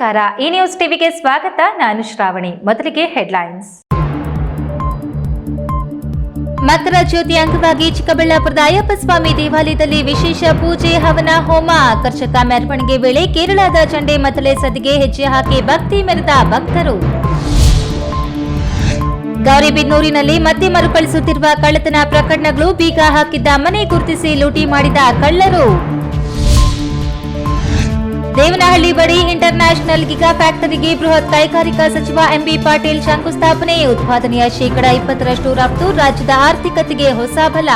ನಮಸ್ಕಾರ. ಈ ನ್ಯೂಸ್ ಟಿವಿಗೆ ಸ್ವಾಗತ. ನಾನು ಶ್ರಾವಣಿ. ಮೊದಲಿಗೆ ಹೆಡ್ಲೈನ್ಸ್ ಮಕರ ಜ್ಯೋತಿ ಅಂಗವಾಗಿ ಚಿಕ್ಕಬಳ್ಳಾಪುರದ ಅಯ್ಯಪ್ಪ ಸ್ವಾಮಿ ದೇವಾಲಯದಲ್ಲಿ ವಿಶೇಷ ಪೂಜೆ, ಹವನ, ಹೋಮ, ಆಕರ್ಷಕ ಮೆರವಣಿಗೆ ವೇಳೆ ಕೇರಳದ ಚಂಡೆ ಮತಲೆ ಸದಿಗೆ ಹೆಜ್ಜೆ ಹಾಕಿ ಭಕ್ತಿ ಮೆರೆದ ಭಕ್ತರು. ಗೌರಿಬಿನ್ನೂರಿನಲ್ಲಿ ಮತ್ತೆ ಮರುಕಳಿಸುತ್ತಿರುವ ಕಳ್ಳತನ ಪ್ರಕರಣಗಳು ಬೀಗ ಹಾಕಿದ್ದ ಮನೆ ಗುರುತಿಸಿ ಲೂಟಿ ಮಾಡಿದ ಕಳ್ಳರು. ದೇವನಹಳ್ಳಿ ಬಳಿ ಇಂಟರ್ ನ್ಯಾಷನಲ್ ಗಿಗಾ ಫ್ಯಾಕ್ಟರಿಗೆ ಬೃಹತ್ ಕೈಗಾರಿಕಾ ಸಚಿವ ಎಂಬಿ ಪಾಟೀಲ್ ಶಂಕುಸ್ಥಾಪನೆ ಉತ್ಪಾದನೆಯ ಶೇಕಡಾ ಇಪ್ಪತ್ತರಷ್ಟು ರಫ್ತು, ರಾಜ್ಯದ ಆರ್ಥಿಕತೆಗೆ ಹೊಸ ಬಲ.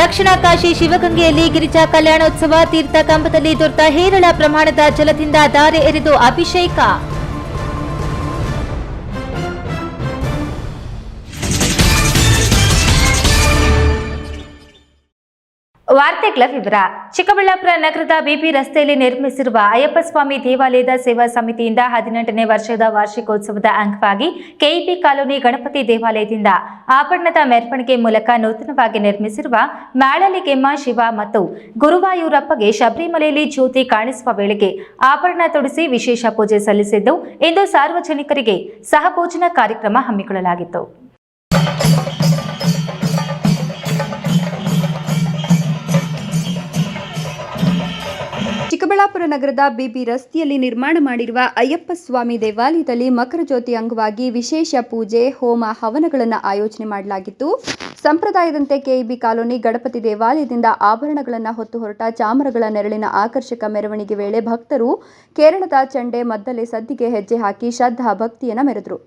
ದಕ್ಷಿಣ ಕಾಶಿ ಶಿವಗಂಗೆಯಲ್ಲಿ ಗಿರಿಜಾ ಕಲ್ಯಾಣೋತ್ಸವ ತೀರ್ಥ ಕಂಬದಲ್ಲಿ ದೊರೆತ ಹೇರಳ ಪ್ರಮಾಣದ ಜಲದಿಂದ ದಾರೆ ಎರೆದು ಅಭಿಷೇಕ. ವಾರ್ತೆಗಳ ವಿವರ. ಚಿಕ್ಕಬಳ್ಳಾಪುರ ನಗರದ ಬಿಪಿ ರಸ್ತೆಯಲ್ಲಿ ನಿರ್ಮಿಸಿರುವ ಅಯ್ಯಪ್ಪಸ್ವಾಮಿ ದೇವಾಲಯದ ಸೇವಾ ಸಮಿತಿಯಿಂದ ಹದಿನೆಂಟನೇ ವರ್ಷದ ವಾರ್ಷಿಕೋತ್ಸವದ ಅಂಗವಾಗಿ ಕೆಇಪಿ ಕಾಲೋನಿ ಗಣಪತಿ ದೇವಾಲಯದಿಂದ ಆಭರಣದ ಮೆರವಣಿಗೆ ಮೂಲಕ ನೂತನವಾಗಿ ನಿರ್ಮಿಸಿರುವ ಮ್ಯಾಳಲಿಗೆಮ್ಮ ಶಿವ ಮತ್ತು ಗುರುವಾಯೂರಪ್ಪಗೆ ಶಬರಿಮಲೆಯಲ್ಲಿ ಜ್ಯೋತಿ ಕಾಣಿಸುವ ವೇಳೆಗೆ ಆಭರಣ ತೊಡಿಸಿ ವಿಶೇಷ ಪೂಜೆ ಸಲ್ಲಿಸಿದ್ದು ಇಂದು ಸಾರ್ವಜನಿಕರಿಗೆ ಸಹಭೋಜನ ಕಾರ್ಯಕ್ರಮ ಹಮ್ಮಿಕೊಳ್ಳಲಾಗಿತ್ತು. ಚಿಕ್ಕಬಳ್ಳಾಪುರ ನಗರದ ಬಿಬಿ ರಸ್ತೆಯಲ್ಲಿ ನಿರ್ಮಾಣ ಮಾಡಿರುವ ಅಯ್ಯಪ್ಪ ಸ್ವಾಮಿ ದೇವಾಲಯದಲ್ಲಿ ಮಕರ ಜ್ಯೋತಿ ಅಂಗವಾಗಿ ವಿಶೇಷ ಪೂಜೆ, ಹೋಮ, ಹವನಗಳನ್ನು ಆಯೋಜನೆ ಮಾಡಲಾಗಿತ್ತು. ಸಂಪ್ರದಾಯದಂತೆ ಕೆಇಬಿ ಕಾಲೋನಿ, ಗಣಪತಿ ದೇವಾಲಯದಿಂದ ಆಭರಣಗಳನ್ನು ಹೊತ್ತು ಹೊರಟ ಚಾಮರಗಳ ನೆರಳಿನ ಆಕರ್ಷಕ ಮೆರವಣಿಗೆ ವೇಳೆ ಭಕ್ತರು ಕೇರಳದ ಚಂಡೆ ಮದ್ದಲೆ ಸದ್ದಿಗೆ ಹೆಜ್ಜೆ ಹಾಕಿ ಶ್ರದ್ಧಾ ಭಕ್ತಿಯನ್ನು ಮೆರೆದರು.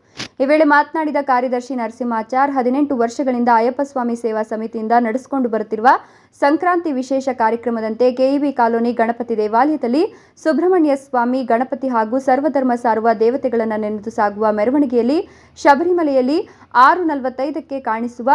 ಈ ವೇಳೆ ಮಾತನಾಡಿದ ಕಾರ್ಯದರ್ಶಿ ನರಸಿಂಹಾಚಾರ್ ಹದಿನೆಂಟು ವರ್ಷಗಳಿಂದ ಅಯ್ಯಪ್ಪಸ್ವಾಮಿ ಸೇವಾ ಸಮಿತಿಯಿಂದ ನಡೆಸಿಕೊಂಡು ಬರುತ್ತಿರುವ ಸಂಕ್ರಾಂತಿ ವಿಶೇಷ ಕಾರ್ಯಕ್ರಮದಂತೆ ಕೆಇಬಿ ಕಾಲೋನಿ ಗಣಪತಿ ದೇವಾಲಯದಲ್ಲಿ ಸುಬ್ರಹ್ಮಣ್ಯ ಸ್ವಾಮಿ, ಗಣಪತಿ ಹಾಗೂ ಸರ್ವಧರ್ಮ ಸಾರುವ ದೇವತೆಗಳನ್ನು ನೆನೆದು ಸಾಗುವ ಮೆರವಣಿಗೆಯಲ್ಲಿ ಶಬರಿಮಲೆಯಲ್ಲಿ ಆರು ನಲವತ್ತೈದಕ್ಕೆ ಕಾಣಿಸುವ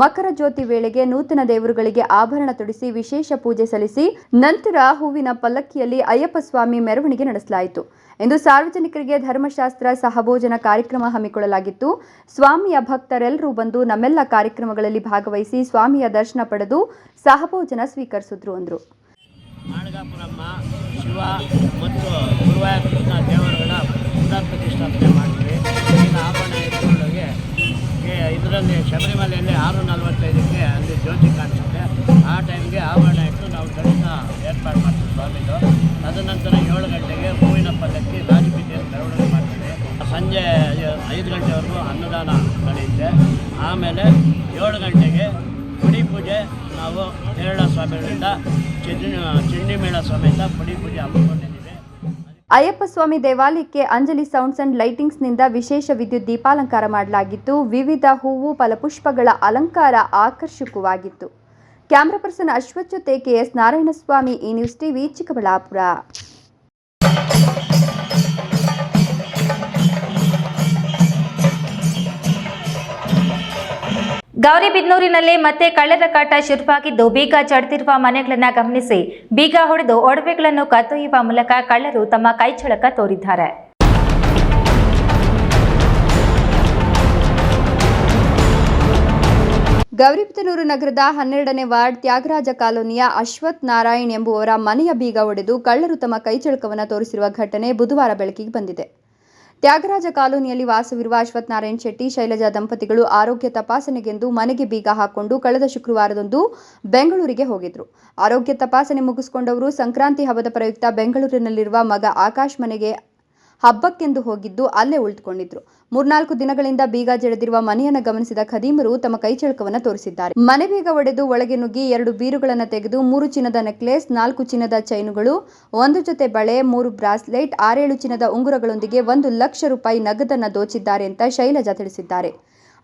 ಮಕರ ಜ್ಯೋತಿ ವೇಳೆಗೆ ನೂತನ ದೇವರುಗಳಿಗೆ ಆಭರಣ ತೊಡಿಸಿ ವಿಶೇಷ ಪೂಜೆ ಸಲ್ಲಿಸಿ ನಂತರ ಹೂವಿನ ಪಲ್ಲಕ್ಕಿಯಲ್ಲಿ ಅಯ್ಯಪ್ಪ ಸ್ವಾಮಿ ಮೆರವಣಿಗೆ ನಡೆಸಲಾಯಿತು. ಇಂದು ಸಾರ್ವಜನಿಕರಿಗೆ ಧರ್ಮಶಾಸ್ತ್ರ, ಸಹಭೋಜನ ಕಾರ್ಯಕ್ರಮ ಹಮ್ಮಿಕೊಳ್ಳಲಾಗಿತ್ತು. ಸ್ವಾಮಿಯ ಭಕ್ತರೆಲ್ಲರೂ ಬಂದು ನಮ್ಮೆಲ್ಲ ಕಾರ್ಯಕ್ರಮಗಳಲ್ಲಿ ಭಾಗವಹಿಸಿ ಸ್ವಾಮಿಯ ದರ್ಶನ ಪಡೆದು ಸಹಭೋಜನ ಸ್ವೀಕರಿಸಿದ್ರು ಅಂದರು. ಇದರಲ್ಲಿ ಶಬರಿಮಲೆಯಲ್ಲಿ ಆರು ನಲವತ್ತೈದಕ್ಕೆ ಕೇರಳ ಚಂಡಿ ಸಮೇತ ಪಡಿ ಪೂಜೆ ಅಯ್ಯಪ್ಪ ಸ್ವಾಮಿ ದೇವಾಲಯಕ್ಕೆ ಅಂಜಲಿ ಸೌಂಡ್ಸ್ ಅಂಡ್ ಲೈಟಿಂಗ್ಸ್ನಿಂದ ವಿಶೇಷ ವಿದ್ಯುತ್ ದೀಪಾಲಂಕಾರ ಮಾಡಲಾಗಿತ್ತು. ವಿವಿಧ ಹೂವು, ಫಲಪುಷ್ಪಗಳ ಅಲಂಕಾರ ಆಕರ್ಷಕವಾಗಿತ್ತು. Camera person Ashwath KS Narayanaswamy ಈ ನ್ಯೂಸ್ ಟಿವಿ ಚಿಕ್ಕಬಳ್ಳಾಪುರ. ಗೌರಿಬಿದನೂರಿನಲ್ಲಿ ಮತ್ತೆ ಕಳ್ಳದ ಕಾಟ ಶುರುವಾಗಿದ್ದು, ಬೀಗ ಚಡ್ತಿರುವ ಮನೆಗಳನ್ನು ಗಮನಿಸಿ, ಬೀಗ ಹೊಡೆದು ಒಡವೆಗಳನ್ನು ಕತ್ತೊಯ್ಯುವ ಮೂಲಕ ಕಳ್ಳರು ತಮ್ಮ ಕೈಚಳಕ ತೋರಿದ್ದಾರೆ. ಗೌರಿಬಿದನೂರು ನಗರದ ಹನ್ನೆರಡನೇ ವಾರ್ಡ್ ತ್ಯಾಗರಾಜ ಕಾಲೋನಿಯ ಅಶ್ವಥ್ ನಾರಾಯಣ್ ಎಂಬುವರ ಮನೆಯ ಬೀಗ ಒಡೆದು ಕಳ್ಳರು ತಮ್ಮ ಕೈಚಳಕವನ್ನು ತೋರಿಸಿರುವ ಘಟನೆ ಬುಧವಾರ ಬೆಳಕಿಗೆ ಬಂದಿದೆ. ತ್ಯಾಗರಾಜ ಕಾಲೋನಿಯಲ್ಲಿ ವಾಸವಿರುವ ಅಶ್ವಥ್ ನಾರಾಯಣ್ ಶೆಟ್ಟಿ, ಶೈಲಜಾ ದಂಪತಿಗಳು ಆರೋಗ್ಯ ತಪಾಸಣೆಗೆಂದು ಮನೆಗೆ ಬೀಗ ಹಾಕೊಂಡು ಕಳೆದ ಶುಕ್ರವಾರದಂದು ಬೆಂಗಳೂರಿಗೆ ಹೋಗಿದ್ರು. ಆರೋಗ್ಯ ತಪಾಸಣೆ ಮುಗಿಸಿಕೊಂಡವರು ಸಂಕ್ರಾಂತಿ ಹಬ್ಬದ ಪ್ರಯುಕ್ತ ಬೆಂಗಳೂರಿನಲ್ಲಿರುವ ಮಗ ಆಕಾಶ್ ಮನೆಗೆ ಹಬ್ಬಕ್ಕೆಂದು ಹೋಗಿದ್ದು ಅಲ್ಲೇ ಉಳಿದುಕೊಂಡಿದ್ರು. ಮೂರ್ನಾಲ್ಕು ದಿನಗಳಿಂದ ಬೀಗ ಜಡೆದಿರುವ ಮನೆಯನ್ನು ಗಮನಿಸಿದ ಖದೀಮರು ತಮ್ಮ ಕೈಚಳಕವನ್ನು ತೋರಿಸಿದ್ದಾರೆ. ಮನೆ ಬೀಗ ಒಡೆದು ಒಳಗೆ ನುಗ್ಗಿ ಎರಡು ಬೀರುಗಳನ್ನು ತೆಗೆದು ಮೂರು ಚಿನ್ನದ ನೆಕ್ಲೆಸ್, ನಾಲ್ಕು ಚಿನ್ನದ ಚೈನುಗಳು, ಒಂದು ಜೊತೆ ಬಳೆ, ಮೂರು ಬ್ರಾಸ್ಲೆಟ್, ಆರೇಳು ಚಿನ್ನದ ಉಂಗುರಗಳೊಂದಿಗೆ ಒಂದು ಲಕ್ಷ ರೂಪಾಯಿ ನಗದನ್ನ ದೋಚಿದ್ದಾರೆ ಅಂತ ಶೈಲಜಾ ತಿಳಿಸಿದ್ದಾರೆ.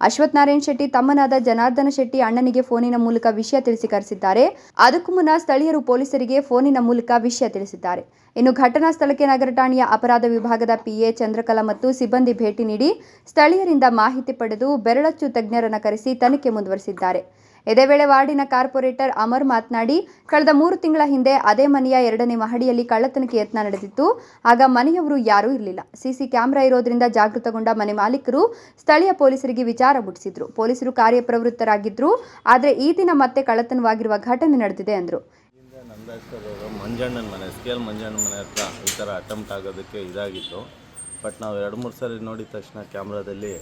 ಅಶ್ವಥ್ ನಾರಾಯಣ್ ಶೆಟ್ಟಿ ತಮ್ಮನಾದ ಜನಾರ್ದನ ಶೆಟ್ಟಿ ಅಣ್ಣನಿಗೆ ಫೋನಿನ ಮೂಲಕ ವಿಷಯ ತಿಳಿಸಿ ಕರೆಸಿದ್ದಾರೆ. ಅದಕ್ಕೂ ಮುನ್ನ ಸ್ಥಳೀಯರು ಪೊಲೀಸರಿಗೆ ಫೋನಿನ ಮೂಲಕ ವಿಷಯ ತಿಳಿಸಿದ್ದಾರೆ. ಇನ್ನು ಘಟನಾ ಸ್ಥಳಕ್ಕೆ ನಗರ ಠಾಣೆಯ ಅಪರಾಧ ವಿಭಾಗದ ಪಿಎ ಚಂದ್ರಕಲಾ ಮತ್ತು ಸಿಬ್ಬಂದಿ ಭೇಟಿ ನೀಡಿ ಸ್ಥಳೀಯರಿಂದ ಮಾಹಿತಿ ಪಡೆದು ಬೆರಳಚ್ಚು ತಜ್ಞರನ್ನು ಕರೆಸಿ ತನಿಖೆ ಮುಂದುವರೆಸಿದ್ದಾರೆ. ಇದೇ ವೇಳೆ ವಾರ್ಡಿನ ಕಾರ್ಪೊರೇಟರ್ ಅಮರ್ ಮಾತನಾಡಿ, ಕಳೆದ ಮೂರು ತಿಂಗಳ ಹಿಂದೆ ಅದೇ ಮನೆಯ ಎರಡನೇ ಮಹಡಿಯಲ್ಲಿ ಕಳ್ಳತನಕ್ಕೆ ಯತ್ನ ನಡೆದಿತ್ತು. ಆಗ ಮನೆಯವರು ಯಾರೂ ಇರಲಿಲ್ಲ. ಸಿಸಿ ಕ್ಯಾಮೆರಾ ಇರೋದ್ರಿಂದ ಜಾಗೃತಗೊಂಡ ಮನೆ ಮಾಲೀಕರು ಸ್ಥಳೀಯ ಪೊಲೀಸರಿಗೆ ವಿಚಾರ ಮುಟ್ಟಿಸಿದ್ರು. ಪೊಲೀಸರು ಕಾರ್ಯಪ್ರವೃತ್ತರಾಗಿದ್ರು, ಆದರೆ ಈ ದಿನ ಮತ್ತೆ ಕಳ್ಳತನವಾಗಿರುವ ಘಟನೆ ನಡೆದಿದೆ ಎಂದರು ಮಂಜಣ್ಣನ ಮನೆ, ಸ್ಕೇಲ್ ಮಂಜಣ್ಣನ ಮನೆ ಹತ್ರ ಈ ಥರ ಅಟೆಂಪ್ಟ್ ಆಗೋದಕ್ಕೆ ಇದಾಗಿತ್ತು. ಬಟ್ ನಾವು ಎರಡು ಮೂರು ಸಾರಿ ನೋಡಿದ ತಕ್ಷಣ ಕ್ಯಾಮ್ರಾದಲ್ಲಿ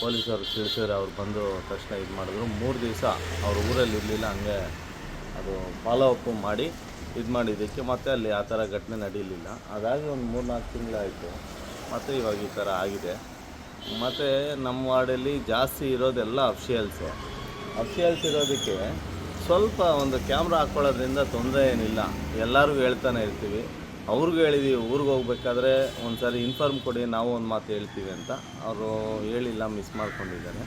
ಪೊಲೀಸರು ತಿಳಿಸಿದ್ರೆ ಅವ್ರು ಬಂದು ತಕ್ಷಣ ಇದು ಮಾಡಿದ್ರು. ಮೂರು ದಿವಸ ಅವ್ರ ಊರಲ್ಲಿ ಇರಲಿಲ್ಲ, ಹಂಗೆ ಅದು ಫಾಲೋ ಅಪ್ ಮಾಡಿ ಇದು ಮಾಡಿದ್ದಕ್ಕೆ ಮತ್ತೆ ಅಲ್ಲಿ ಆ ಥರ ಘಟನೆ ನಡೀಲಿಲ್ಲ. ಅದಾಗಿ ಒಂದು ಮೂರು ನಾಲ್ಕು ತಿಂಗಳಾಯಿತು. ಮತ್ತು ಇವಾಗ ಈ ಥರ ಆಗಿದೆ. ಮತ್ತು ನಮ್ಮ ವಾರ್ಡಲ್ಲಿ ಜಾಸ್ತಿ ಇರೋದೆಲ್ಲ ಅಫ್ಷಿಯಲ್ಸು. ಅಫ್ಷಿಯಲ್ಸ್ ಇರೋದಕ್ಕೆ ಸ್ವಲ್ಪ ಒಂದು ಕ್ಯಾಮ್ರಾ ಹಾಕ್ಕೊಳ್ಳೋದ್ರಿಂದ ತೊಂದರೆ ಏನಿಲ್ಲ. ಎಲ್ಲರಿಗೂ ಹೇಳ್ತಾನೆ ಇರ್ತೀವಿ. ಅವ್ರಿಗೂ ಹೇಳಿದ್ವಿ, ಊರಿಗೆ ಹೋಗ್ಬೇಕಾದ್ರೆ ಒಂದು ಸಾರಿ ಇನ್ಫಾರ್ಮ್ ಕೊಡಿ, ನಾವು ಒಂದು ಮಾತು ಹೇಳ್ತೀವಿ ಅಂತ. ಅವರು ಹೇಳಿಲ್ಲ ಮಿಸ್ ಮಾಡ್ಕೊಂಡಿದ್ದಾರೆ.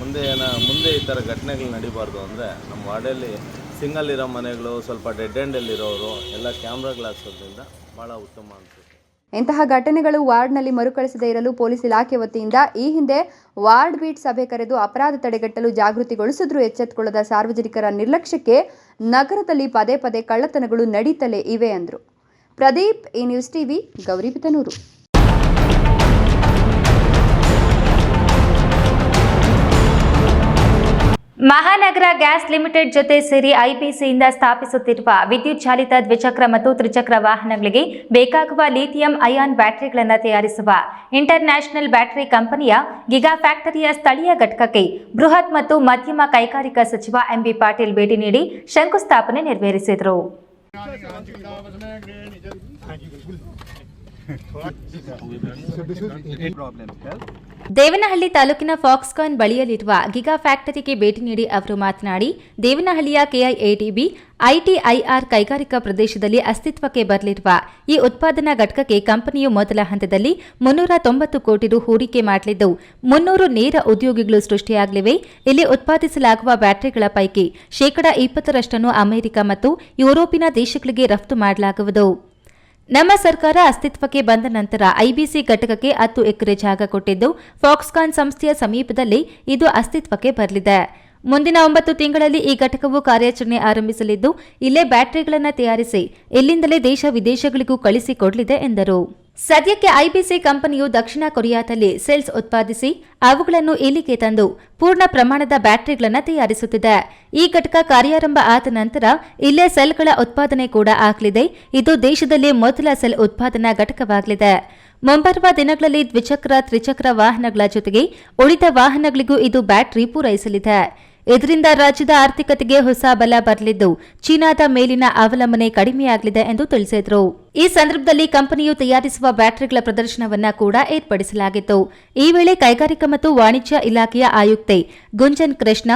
ಮುಂದೆ ಏನ, ಮುಂದೆ ಈ ಥರ ಘಟನೆಗಳು ನಡಿಬಾರ್ದು ಅಂದರೆ ನಮ್ಮ ವಾರ್ಡಲ್ಲಿ ಸಿಂಗಲ್ ಇರೋ ಮನೆಗಳು, ಸ್ವಲ್ಪ ಡೆಡ್ ಎಂಡಲ್ಲಿರೋರು ಎಲ್ಲ ಕ್ಯಾಮ್ರಾಗಳು ಹಾಕ್ಸೋದ್ರಿಂದ ಭಾಳ ಉತ್ತಮ ಅನಿಸುತ್ತೆ. ಇಂತಹ ಘಟನೆಗಳು ವಾರ್ಡ್ನಲ್ಲಿ ಮರುಕಳಿಸದೇ ಇರಲು ಪೊಲೀಸ್ ಇಲಾಖೆ ವತಿಯಿಂದ ಈ ಹಿಂದೆ ವಾರ್ಡ್ ಬೀಟ್ ಸಭೆ ಕರೆದು ಅಪರಾಧ ತಡೆಗಟ್ಟಲು ಜಾಗೃತಿಗೊಳಿಸಿದ್ರೂ. ಎಚ್ಚೆತ್ತುಕೊಳ್ಳದ ಸಾರ್ವಜನಿಕರ ನಿರ್ಲಕ್ಷ್ಯಕ್ಕೆ ನಗರದಲ್ಲಿ ಪದೇ ಪದೇ ಕಳ್ಳತನಗಳು ನಡೀತಲೇ ಇವೆ ಎಂದರು ಪ್ರದೀಪ್ ಈ ನ್ಯೂಸ್ ಟಿವಿ ಗೌರಿಬಿದನೂರು ಮಹಾನಗರ ಗ್ಯಾಸ್ ಲಿಮಿಟೆಡ್ ಜೊತೆ ಸೇರಿ ಐಪಿಸಿಯಿಂದ ಸ್ಥಾಪಿಸುತ್ತಿರುವ ವಿದ್ಯುತ್ ಚಾಲಿತ ದ್ವಿಚಕ್ರ ಮತ್ತು ತ್ರಿಚಕ್ರ ವಾಹನಗಳಿಗೆ ಬೇಕಾಗುವ ಲಿಥಿಯಂ ಅಯಾನ್ ಬ್ಯಾಟರಿಗಳನ್ನು ತಯಾರಿಸುವ ಇಂಟರ್ ನ್ಯಾಷನಲ್ ಬ್ಯಾಟರಿ ಕಂಪನಿಯ ಗಿಗಾ ಫ್ಯಾಕ್ಟರಿಯ ಸ್ಥಳೀಯ ಘಟಕಕ್ಕೆ ಬೃಹತ್ ಮತ್ತು ಮಧ್ಯಮ ಕೈಗಾರಿಕಾ ಸಚಿವ ಎಂಬಿ ಪಾಟೀಲ್ ಭೇಟಿ ನೀಡಿ ಶಂಕುಸ್ಥಾಪನೆ ನೆರವೇರಿಸಿದರು. ਹਾਂਜੀ ਬਿਲਕੁਲ। ದೇವನಹಳ್ಳಿ ತಾಲೂಕಿನ ಫಾಕ್ಸ್ಕಾನ್ ಬಳಿಯಲ್ಲಿರುವ ಗಿಗಾ ಫ್ಯಾಕ್ಟರಿಗೆ ಭೇಟಿ ನೀಡಿ ಅವರು ಮಾತನಾಡಿ, ದೇವನಹಳ್ಳಿಯ ಕೆಐಎಟಿಬಿ ಐಟಿಐಆರ್ ಕೈಗಾರಿಕಾ ಪ್ರದೇಶದಲ್ಲಿ ಅಸ್ತಿತ್ವಕ್ಕೆ ಬರಲಿರುವ ಈ ಉತ್ಪಾದನಾ ಘಟಕಕ್ಕೆ ಕಂಪನಿಯು ಮೊದಲ ಹಂತದಲ್ಲಿ ಮುನ್ನೂರ ತೊಂಬತ್ತು ಕೋಟಿ ರು ಹೂಡಿಕೆ ಮಾಡಲಿದ್ದು, ಮುನ್ನೂರು ನೇರ ಉದ್ಯೋಗಿಗಳು ಸೃಷ್ಟಿಯಾಗಲಿವೆ. ಇಲ್ಲಿ ಉತ್ಪಾದಿಸಲಾಗುವ ಬ್ಯಾಟರಿಗಳ ಪೈಕಿ ಶೇಕಡಾ ಇಪ್ಪತ್ತರಷ್ಟನ್ನು ಅಮೆರಿಕ ಮತ್ತು ಯುರೋಪಿನ ದೇಶಗಳಿಗೆ ರಫ್ತು ಮಾಡಲಾಗುವುದು. ನಮ್ಮ ಸರ್ಕಾರ ಅಸ್ತಿತ್ವಕ್ಕೆ ಬಂದ ನಂತರ ಐಬಿಸಿ ಘಟಕಕ್ಕೆ ಹತ್ತು ಎಕರೆ ಜಾಗ ಕೊಟ್ಟಿದ್ದು, ಫಾಕ್ಸ್ಕಾನ್ ಸಂಸ್ಥೆಯ ಸಮೀಪದಲ್ಲಿ ಇದು ಅಸ್ತಿತ್ವಕ್ಕೆ ಬರಲಿದೆ. ಮುಂದಿನ ಒಂಬತ್ತು ತಿಂಗಳಲ್ಲಿ ಈ ಘಟಕವು ಕಾರ್ಯಾಚರಣೆ ಆರಂಭಿಸಲಿದ್ದು, ಇಲ್ಲೇ ಬ್ಯಾಟರಿಗಳನ್ನು ತಯಾರಿಸಿ, ಇಲ್ಲಿಂದಲೇ ದೇಶ ವಿದೇಶಗಳಿಗೂ ಕಳಿಸಿಕೊಡಲಿದೆ ಎಂದರು. ಸದ್ಯಕ್ಕೆ ಐಬಿಸಿ ಕಂಪನಿಯು ದಕ್ಷಿಣ ಕೊರಿಯಾದಲ್ಲಿ ಸೆಲ್ಸ್ ಉತ್ಪಾದಿಸಿ, ಅವುಗಳನ್ನು ಇಲ್ಲಿಗೆ ತಂದು, ಪೂರ್ಣ ಪ್ರಮಾಣದ ಬ್ಯಾಟರಿಗಳನ್ನು ತಯಾರಿಸುತ್ತಿದೆ. ಈ ಘಟಕ ಕಾರ್ಯಾರಂಭ ಆದ ನಂತರ, ಇಲ್ಲೇ ಸೆಲ್ಗಳ ಉತ್ಪಾದನೆ ಕೂಡ ಆಗಲಿದೆ. ಇದು ದೇಶದಲ್ಲಿ ಮೊದಲ ಸೆಲ್ ಉತ್ಪಾದನಾ ಘಟಕವಾಗಲಿದೆ. ಮುಂಬರುವ ದಿನಗಳಲ್ಲಿ ದ್ವಿಚಕ್ರ, ತ್ರಿಚಕ್ರ ವಾಹನಗಳ ಜೊತೆಗೆ ಉಳಿದ ವಾಹನಗಳಿಗೂ ಇದು ಬ್ಯಾಟರಿ ಪೂರೈಸಲಿದೆ. ಇದರಿಂದ ರಾಜ್ಯದ ಆರ್ಥಿಕತೆಗೆ ಹೊಸ ಬಲ ಬರಲಿದ್ದು, ಚೀನಾದ ಮೇಲಿನ ಅವಲಂಬನೆ ಕಡಿಮೆಯಾಗಲಿದೆ ಎಂದು ತಿಳಿಸಿದರು. ಈ ಸಂದರ್ಭದಲ್ಲಿ ಕಂಪನಿಯು ತಯಾರಿಸುವ ಬ್ಯಾಟರಿಗಳ ಪ್ರದರ್ಶನವನ್ನ ಕೂಡ ಏರ್ಪಡಿಸಲಾಗಿತ್ತು. ಈ ವೇಳೆ ಕೈಗಾರಿಕಾ ಮತ್ತು ವಾಣಿಜ್ಯ ಇಲಾಖೆಯ ಆಯುಕ್ತೆ Gunjan Krishna,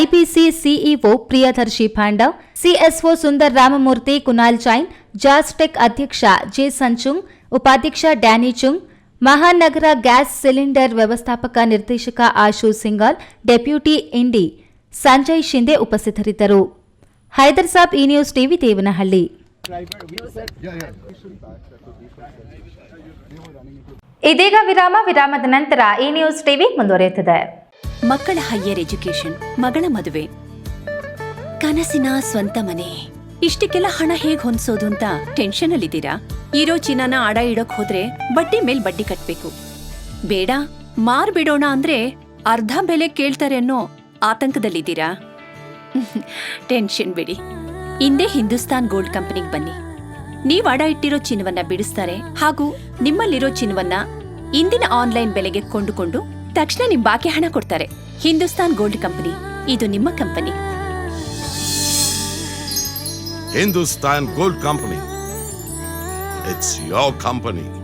IPC CEO Priyadarshi Pandav CSO Sundar Ramamurthy, Kunal Jain Jastech ಅಧ್ಯಕ್ಷ ಜೆ ಸಂಚುಂಗ್, ಉಪಾಧ್ಯಕ್ಷ ಡ್ಯಾನಿ ಚುಂಗ್, ಮಹಾನಗರ ಗ್ಯಾಸ್ ಸಿಲಿಂಡರ್ ವ್ಯವಸ್ಥಾಪಕ ನಿರ್ದೇಶಕ ಆಶು ಸಿಂಗಾಲ್, ಡೆಪ್ಯೂಟಿ ಇಂಡಿ ಸಂಜಯ್ ಶಿಂದೆ ಉಪಸ್ಥಿತರಿದ್ದರು. ಹೈದರ್ ಸಾಬ್ ಈ ನ್ಯೂಸ್ ಟಿವಿ ದೇವನಹಳ್ಳಿ. ಇದೀಗ ವಿರಾಮ, ವಿರಾಮದ ನಂತರ ಈ ನ್ಯೂಸ್ ಟಿವಿ ಮುಂದುವರಿಯುತ್ತದೆ. ಮಕ್ಕಳ ಹೈಯರ್ ಎಜುಕೇಶನ್ ಮಗಳ ಮದುವೆ. ಕನಸಿನ ಸ್ವಂತ ಮನೆ. ಇಷ್ಟಕ್ಕೆಲ್ಲ ಹಣ ಹೇಗ್ ಹೊಂದ್ಸೋದು ಅಂತ ಟೆನ್ಷನ್ ಅಲ್ಲಿದ್ದೀರಾ? ಇರೋ ಚಿನ್ನನ ಅಡ ಇಡೋಕ್ ಹೋದ್ರೆ ಬಡ್ಡಿ ಮೇಲ್ ಬಡ್ಡಿ ಕಟ್ಬೇಕು. ಬೇಡ, ಮಾರ್ಬಿಡೋಣ ಅಂದ್ರೆ ಅರ್ಧ ಬೆಲೆ ಕೇಳ್ತಾರೆ ಅನ್ನೋ ಆತಂಕದಲ್ಲಿದ್ದೀರಾ? ಟೆನ್ಷನ್ ಬಿಡಿ. ಹಿಂದೆ ಹಿಂದೂಸ್ತಾನ್ ಗೋಲ್ಡ್ ಕಂಪನಿಗೆ ಬನ್ನಿ. ನೀವು ಅಡ ಇಟ್ಟಿರೋ ಚಿನ್ನವನ್ನ ಬಿಡಿಸ್ತಾರೆ ಹಾಗೂ ನಿಮ್ಮಲ್ಲಿರೋ ಚಿನ್ನವನ್ನ ಇಂದಿನ ಆನ್ಲೈನ್ ಬೆಲೆಗೆ ಕೊಂಡುಕೊಂಡು ತಕ್ಷಣ ನಿಮ್ ಬಾಕಿ ಹಣ ಕೊಡ್ತಾರೆ. ಹಿಂದೂಸ್ತಾನ್ ಗೋಲ್ಡ್ ಕಂಪನಿ, ಇದು ನಿಮ್ಮ company. Hindustan gold company it's your company.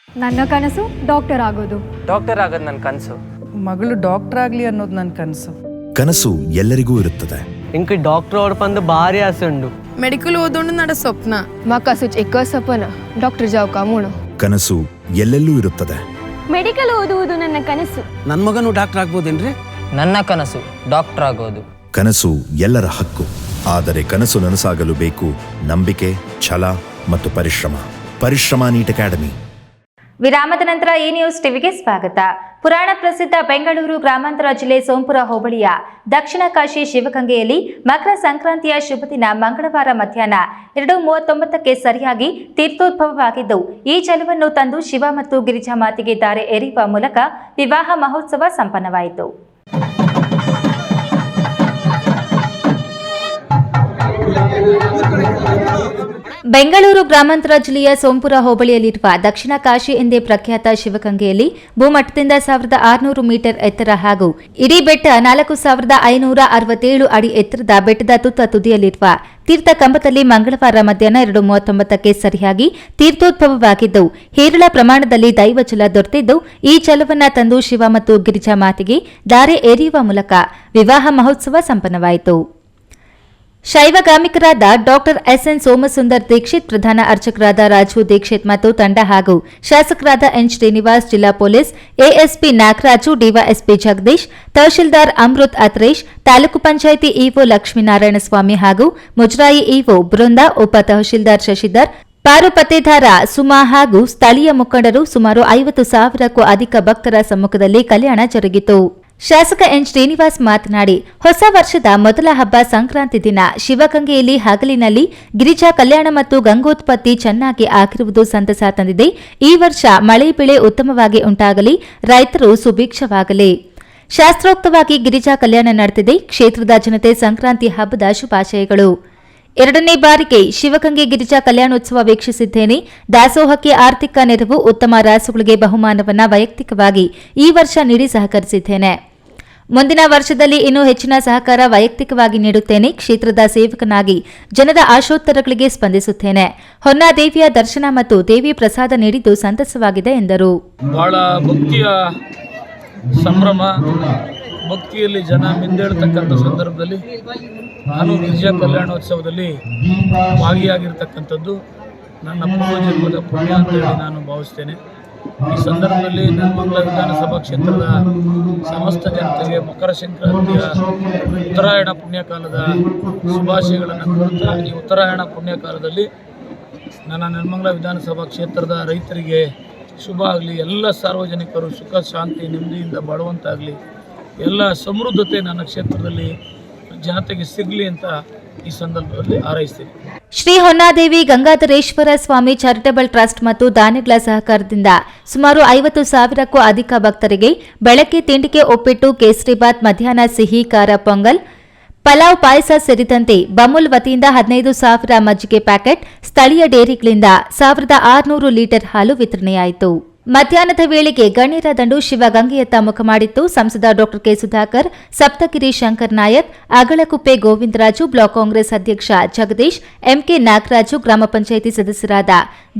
ನನ್ನ ಕನಸು ಡಾಕ್ಟರ್ ಆಗೋದು ಡಾಕ್ಟರ್ ಆಗೋದು ನನ್ನ ಕನಸು ಮಗಳು ಡಾಕ್ಟರ್ ಆಗಲಿ ಅನ್ನೋದು ನನ್ನ ಕನಸು ಕನಸು ಎಲ್ಲರಿಗೂ ಇರುತ್ತದೆ ఇంక డాక్టర్ ఓడపందు భారీ ఆశ ఉండు ಮೆಡಿಕಲ್ ಓದೋಣ ನಡ ಸ್ವಪ್ನ ಮಾಕಾಸು ಎಕ್ಕ ಸಪನ ಡಾಕ್ಟರ್ ಜಾವ್ ಕಾಮೂಣ ಕನಸು ಎಲ್ಲೆಲ್ಲೂ ಇರುತ್ತದೆ ಮೆಡಿಕಲ್ ಓದುವುದು ನನ್ನ ಕನಸು ನನ್ನ ಮಗನು ಡಾಕ್ಟರ್ ಆಗ್ಬೋದೇನ್ರಿ ನನ್ನ ಕನಸು ಡಾಕ್ಟರ್ ಆಗೋದು ಕನಸು ಎಲ್ಲರ ಹಕ್ಕು ಆದರೆ ಕನಸು ನನಸಾಗಲು ಬೇಕು ನಂಬಿಕೆ ಛಲ ಮತ್ತು ಪರಿಶ್ರಮ ಪರಿಶ್ರಮ ನೀಟ್ ಅಕಾಡೆಮಿ ವಿರಾಮದ ನಂತರ ಈ ನ್ಯೂಸ್ ಟಿವಿಗೆ ಸ್ವಾಗತ. ಪುರಾಣ ಪ್ರಸಿದ್ಧ ಬೆಂಗಳೂರು ಗ್ರಾಮಾಂತರ ಜಿಲ್ಲೆ ಸೋಂಪುರ ಹೋಬಳಿಯ ದಕ್ಷಿಣ ಕಾಶಿ ಶಿವಗಂಗೆಯಲ್ಲಿ ಮಕರ ಸಂಕ್ರಾಂತಿಯ ಶುಭ ದಿನ ಮಂಗಳವಾರ ಮಧ್ಯಾಹ್ನ ಎರಡು ಮೂವತ್ತೊಂಬತ್ತಕ್ಕೆ ಸರಿಯಾಗಿ ತೀರ್ಥೋದ್ಭವವಾಗಿದ್ದು, ಈ ಜಲವನ್ನು ತಂದು ಶಿವ ಮತ್ತು ಗಿರಿಜಾ ಮಾತಿಗೆ ದಾರೆ ಎರೆಯುವ ಮೂಲಕ ವಿವಾಹ ಮಹೋತ್ಸವ ಸಂಪನ್ನವಾಯಿತು. ಬೆಂಗಳೂರು ಗ್ರಾಮಾಂತರ ಜಿಲ್ಲೆಯ ಸೋಂಪುರ ಹೋಬಳಿಯಲ್ಲಿರುವ ದಕ್ಷಿಣ ಕಾಶಿ ಎಂದೇ ಪ್ರಖ್ಯಾತ ಶಿವಗಂಗೆಯಲ್ಲಿ ಭೂಮಟ್ಟದಿಂದ ಸಾವಿರದ ಆರುನೂರು ಮೀಟರ್ ಎತ್ತರ ಹಾಗೂ ಇಡೀ ಬೆಟ್ಟ ನಾಲ್ಕು ಸಾವಿರದ ಐನೂರ ಅರವತ್ತೇಳು ಅಡಿ ಎತ್ತರದ ಬೆಟ್ಟದ ತುತ್ತ ತುದಿಯಲ್ಲಿರುವ ತೀರ್ಥ ಕಂಬದಲ್ಲಿ ಮಂಗಳವಾರ ಮಧ್ಯಾಹ್ನ ಎರಡು ಮೂವತ್ತೊಂಬತ್ತಕ್ಕೆ ಸರಿಯಾಗಿ ತೀರ್ಥೋದ್ಭವವಾಗಿದ್ದು, ಹೇರಳ ಪ್ರಮಾಣದಲ್ಲಿ ದೈವಜಲ ದೊರೆತಿದ್ದು, ಈ ಜಲವನ್ನ ತಂದು ಶಿವ ಮತ್ತು ಗಿರಿಜಾ ಮಾತೆಗೆ ದಾರೆ ಏರಿಯುವ ಮೂಲಕ ವಿವಾಹ ಮಹೋತ್ಸವ ಸಂಪನ್ನವಾಯಿತು. ಶೈವಗಾಮಿಕರಾದ ಡಾಕ್ಟರ್ ಎಸ್ಎನ್ ಸೋಮಸುಂದರ್ ದೀಕ್ಷಿತ್, ಪ್ರಧಾನ ಅರ್ಚಕರಾದ ರಾಜು ದೀಕ್ಷಿತ್ ಮತ್ತು ತಂಡ ಹಾಗೂ ಶಾಸಕರಾದ ಎನ್ ಶ್ರೀನಿವಾಸ್, ಜಿಲ್ಲಾ police, ASP Nagaraju, DYSP Jagadish, tahsildar Amrit Atresh, taluk panchayat EO Lakshminarayana Swamy ಹಾಗೂ ಮುಜರಾಯಿ ಇಒ ಬೃಂದ, ಉಪ ತಹಶೀಲ್ದಾರ್ ಶಶಿಧರ್, ಪಾರುಪತ್ತೇದಾರ ಸುಮಾ ಹಾಗೂ ಸ್ಥಳೀಯ ಮುಖಂಡರು ಸುಮಾರು ಐವತ್ತು ಸಾವಿರಕ್ಕೂ ಅಧಿಕ ಭಕ್ತರ ಸಮ್ಮುಖದಲ್ಲಿ ಕಲ್ಯಾಣ ಜರುಗಿತು. ಶಾಸಕ ಎನ್ ಶ್ರೀನಿವಾಸ್ ಮಾತನಾಡಿ, ಹೊಸ ವರ್ಷದ ಮೊದಲ ಹಬ್ಬ ಸಂಕ್ರಾಂತಿ ದಿನ ಶಿವಗಂಗೆಯಲ್ಲಿ ಹಗಲಿನಲ್ಲಿ ಗಿರಿಜಾ ಕಲ್ಯಾಣ ಮತ್ತು ಗಂಗೋತ್ಪತ್ತಿ ಚೆನ್ನಾಗಿ ಆಗಿರುವುದು ಸಂತಸ ತಂದಿದೆ. ಈ ವರ್ಷ ಮಳೆ ಬೆಳೆ ಉತ್ತಮವಾಗಿ ಉಂಟಾಗಲಿ, ರೈತರು ಸುಭಿಕ್ಷವಾಗಲಿ. ಶಾಸ್ತ್ರೋಕ್ತವಾಗಿ ಗಿರಿಜಾ ಕಲ್ಯಾಣ ನಡೆದಿದೆ. ಕ್ಷೇತ್ರದ ಜನತೆ ಸಂಕ್ರಾಂತಿ ಹಬ್ಬದ ಶುಭಾಶಯಗಳು. ಎರಡನೇ ಬಾರಿಗೆ ಶಿವಗಂಗೆ ಗಿರಿಜಾ ಕಲ್ಯಾಣೋತ್ಸವ ವೀಕ್ಷಿಸಿದ್ದೇನೆ. ದಾಸೋಹಕ್ಕೆ ಆರ್ಥಿಕ ನೆರವು, ಉತ್ತಮ ರಾಸುಗಳಿಗೆ ಬಹುಮಾನವನ್ನು ವೈಯಕ್ತಿಕವಾಗಿ ಈ ವರ್ಷ ನೀಡಿ ಸಹಕರಿಸಿದ್ದೇನೆ. ಮುಂದಿನ ವರ್ಷದಲ್ಲಿ ಇನ್ನೂ ಹೆಚ್ಚಿನ ಸಹಕಾರ ವೈಯಕ್ತಿಕವಾಗಿ ನೀಡುತ್ತೇನೆ, ಕ್ಷೇತ್ರದ ಸೇವಕನಾಗಿ ಜನರ ಆಶೋತ್ತರಗಳಿಗೆ ಸ್ಪಂದಿಸುತ್ತೇನೆ. ಹೊನ್ನಾದೇವಿಯ ದರ್ಶನ ಮತ್ತು ದೇವಿ ಪ್ರಸಾದ ನೀಡಿದ್ದು ಸಂತಸವಾಗಿದೆ, ಎಂದರು. ಬಹಳ ಭಕ್ತಿಯ ಸಂಭ್ರಮ, ಭಕ್ತಿಯಲ್ಲಿ ಜನ ಮಿಂದೇಳ್ತಕ್ಕಂಥ ಸಂದರ್ಭದಲ್ಲಿ ನಾನು ವಿಜಯ ಕಲ್ಯಾಣೋತ್ಸವದಲ್ಲಿ ಭಾಗಿಯಾಗಿರ್ತಕ್ಕಂಥದ್ದು ನನ್ನ ಪೂರ್ವಜನ್ಮದ ಪುಣ್ಯ ಅಂತ ಹೇಳಿ ನಾನು ಭಾವಿಸ್ತೇನೆ. ಈ ಸಂದರ್ಭದಲ್ಲಿ ನೆಲಮಂಗಲ ವಿಧಾನಸಭಾ ಕ್ಷೇತ್ರದ ಸಮಸ್ತ ಜನತೆಗೆ ಮಕರ ಸಂಕ್ರಾಂತಿಯ ಉತ್ತರಾಯಣ ಪುಣ್ಯಕಾಲದ ಶುಭಾಶಯಗಳನ್ನು ಕೋರುತ್ತಾ, ಈ ಉತ್ತರಾಯಣ ಪುಣ್ಯಕಾಲದಲ್ಲಿ ನನ್ನ ನೆಲಮಂಗಲ ವಿಧಾನಸಭಾ ಕ್ಷೇತ್ರದ ರೈತರಿಗೆ ಶುಭ ಆಗಲಿ, ಎಲ್ಲ ಸಾರ್ವಜನಿಕರು ಸುಖ, ಶಾಂತಿ, ನೆಮ್ಮದಿಯಿಂದ ಬಾಳುವಂತಾಗಲಿ, ಎಲ್ಲ ಸಮೃದ್ಧತೆ ನನ್ನ ಕ್ಷೇತ್ರದಲ್ಲಿ ಜನತೆಗೆ ಸಿಗಲಿ ಅಂತ ಈ ಸಂದರ್ಭದಲ್ಲಿ ಹಾರೈಸ್ತೀನಿ ಶ್ರೀ ಹೊನ್ನಾದೇವಿ ಗಂಗಾಧರೇಶ್ವರ ಸ್ವಾಮಿ ಚಾರಿಟಬಲ್ ಟ್ರಸ್ಟ್ ಮತ್ತು ದಾನಿಗಳ ಸಹಕಾರದಿಂದ ಸುಮಾರು ಐವತ್ತು ಸಾವಿರಕ್ಕೂ ಅಧಿಕ ಭಕ್ತರಿಗೆ ಬೆಳಗ್ಗೆ ತಿಂಡಿಗೆ ಒಪ್ಪಿಟ್ಟು ಕೇಸರಿಬಾತ್ ಮಧ್ಯಾಹ್ನ ಸಿಹಿ ಖಾರ ಪೊಂಗಲ್, ಪಲಾವ್ ಪಾಯಸ ಸೇರಿದಂತೆ ಬಮುಲ್ ವತಿಯಿಂದ ಹದಿನೈದು ಸಾವಿರ ಮಜ್ಜಿಗೆ ಪ್ಯಾಕೆಟ್ ಸ್ಥಳೀಯ ಡೇರಿಗಳಿಂದ ಸಾವಿರದ ಆರುನೂರು ಲೀಟರ್ ಹಾಲು ವಿತರಣೆಯಾಯಿತು. ಮಧ್ಯಾಹ್ನದ ವೇಳೆಗೆ ಗಣ್ಯರ ದಂಡು ಶಿವಗಂಗೆಯತ್ತ ಮುಖ ಮಾಡಿತ್ತು. ಸಂಸದ ಡಾ ಕೆ ಸುಧಾಕರ್, ಸಪ್ತಗಿರಿ ಶಂಕರ್ ನಾಯಕ್, ಅಗಳಕುಪ್ಪೆ ಗೋವಿಂದರಾಜು, ಬ್ಲಾಕ್ ಕಾಂಗ್ರೆಸ್ ಅಧ್ಯಕ್ಷ ಜಗದೀಶ್, ಎಂಕೆ ನಾಗರಾಜು ಗ್ರಾಮ ಪಂಚಾಯಿತಿ ಸದಸ್ಯರಾದ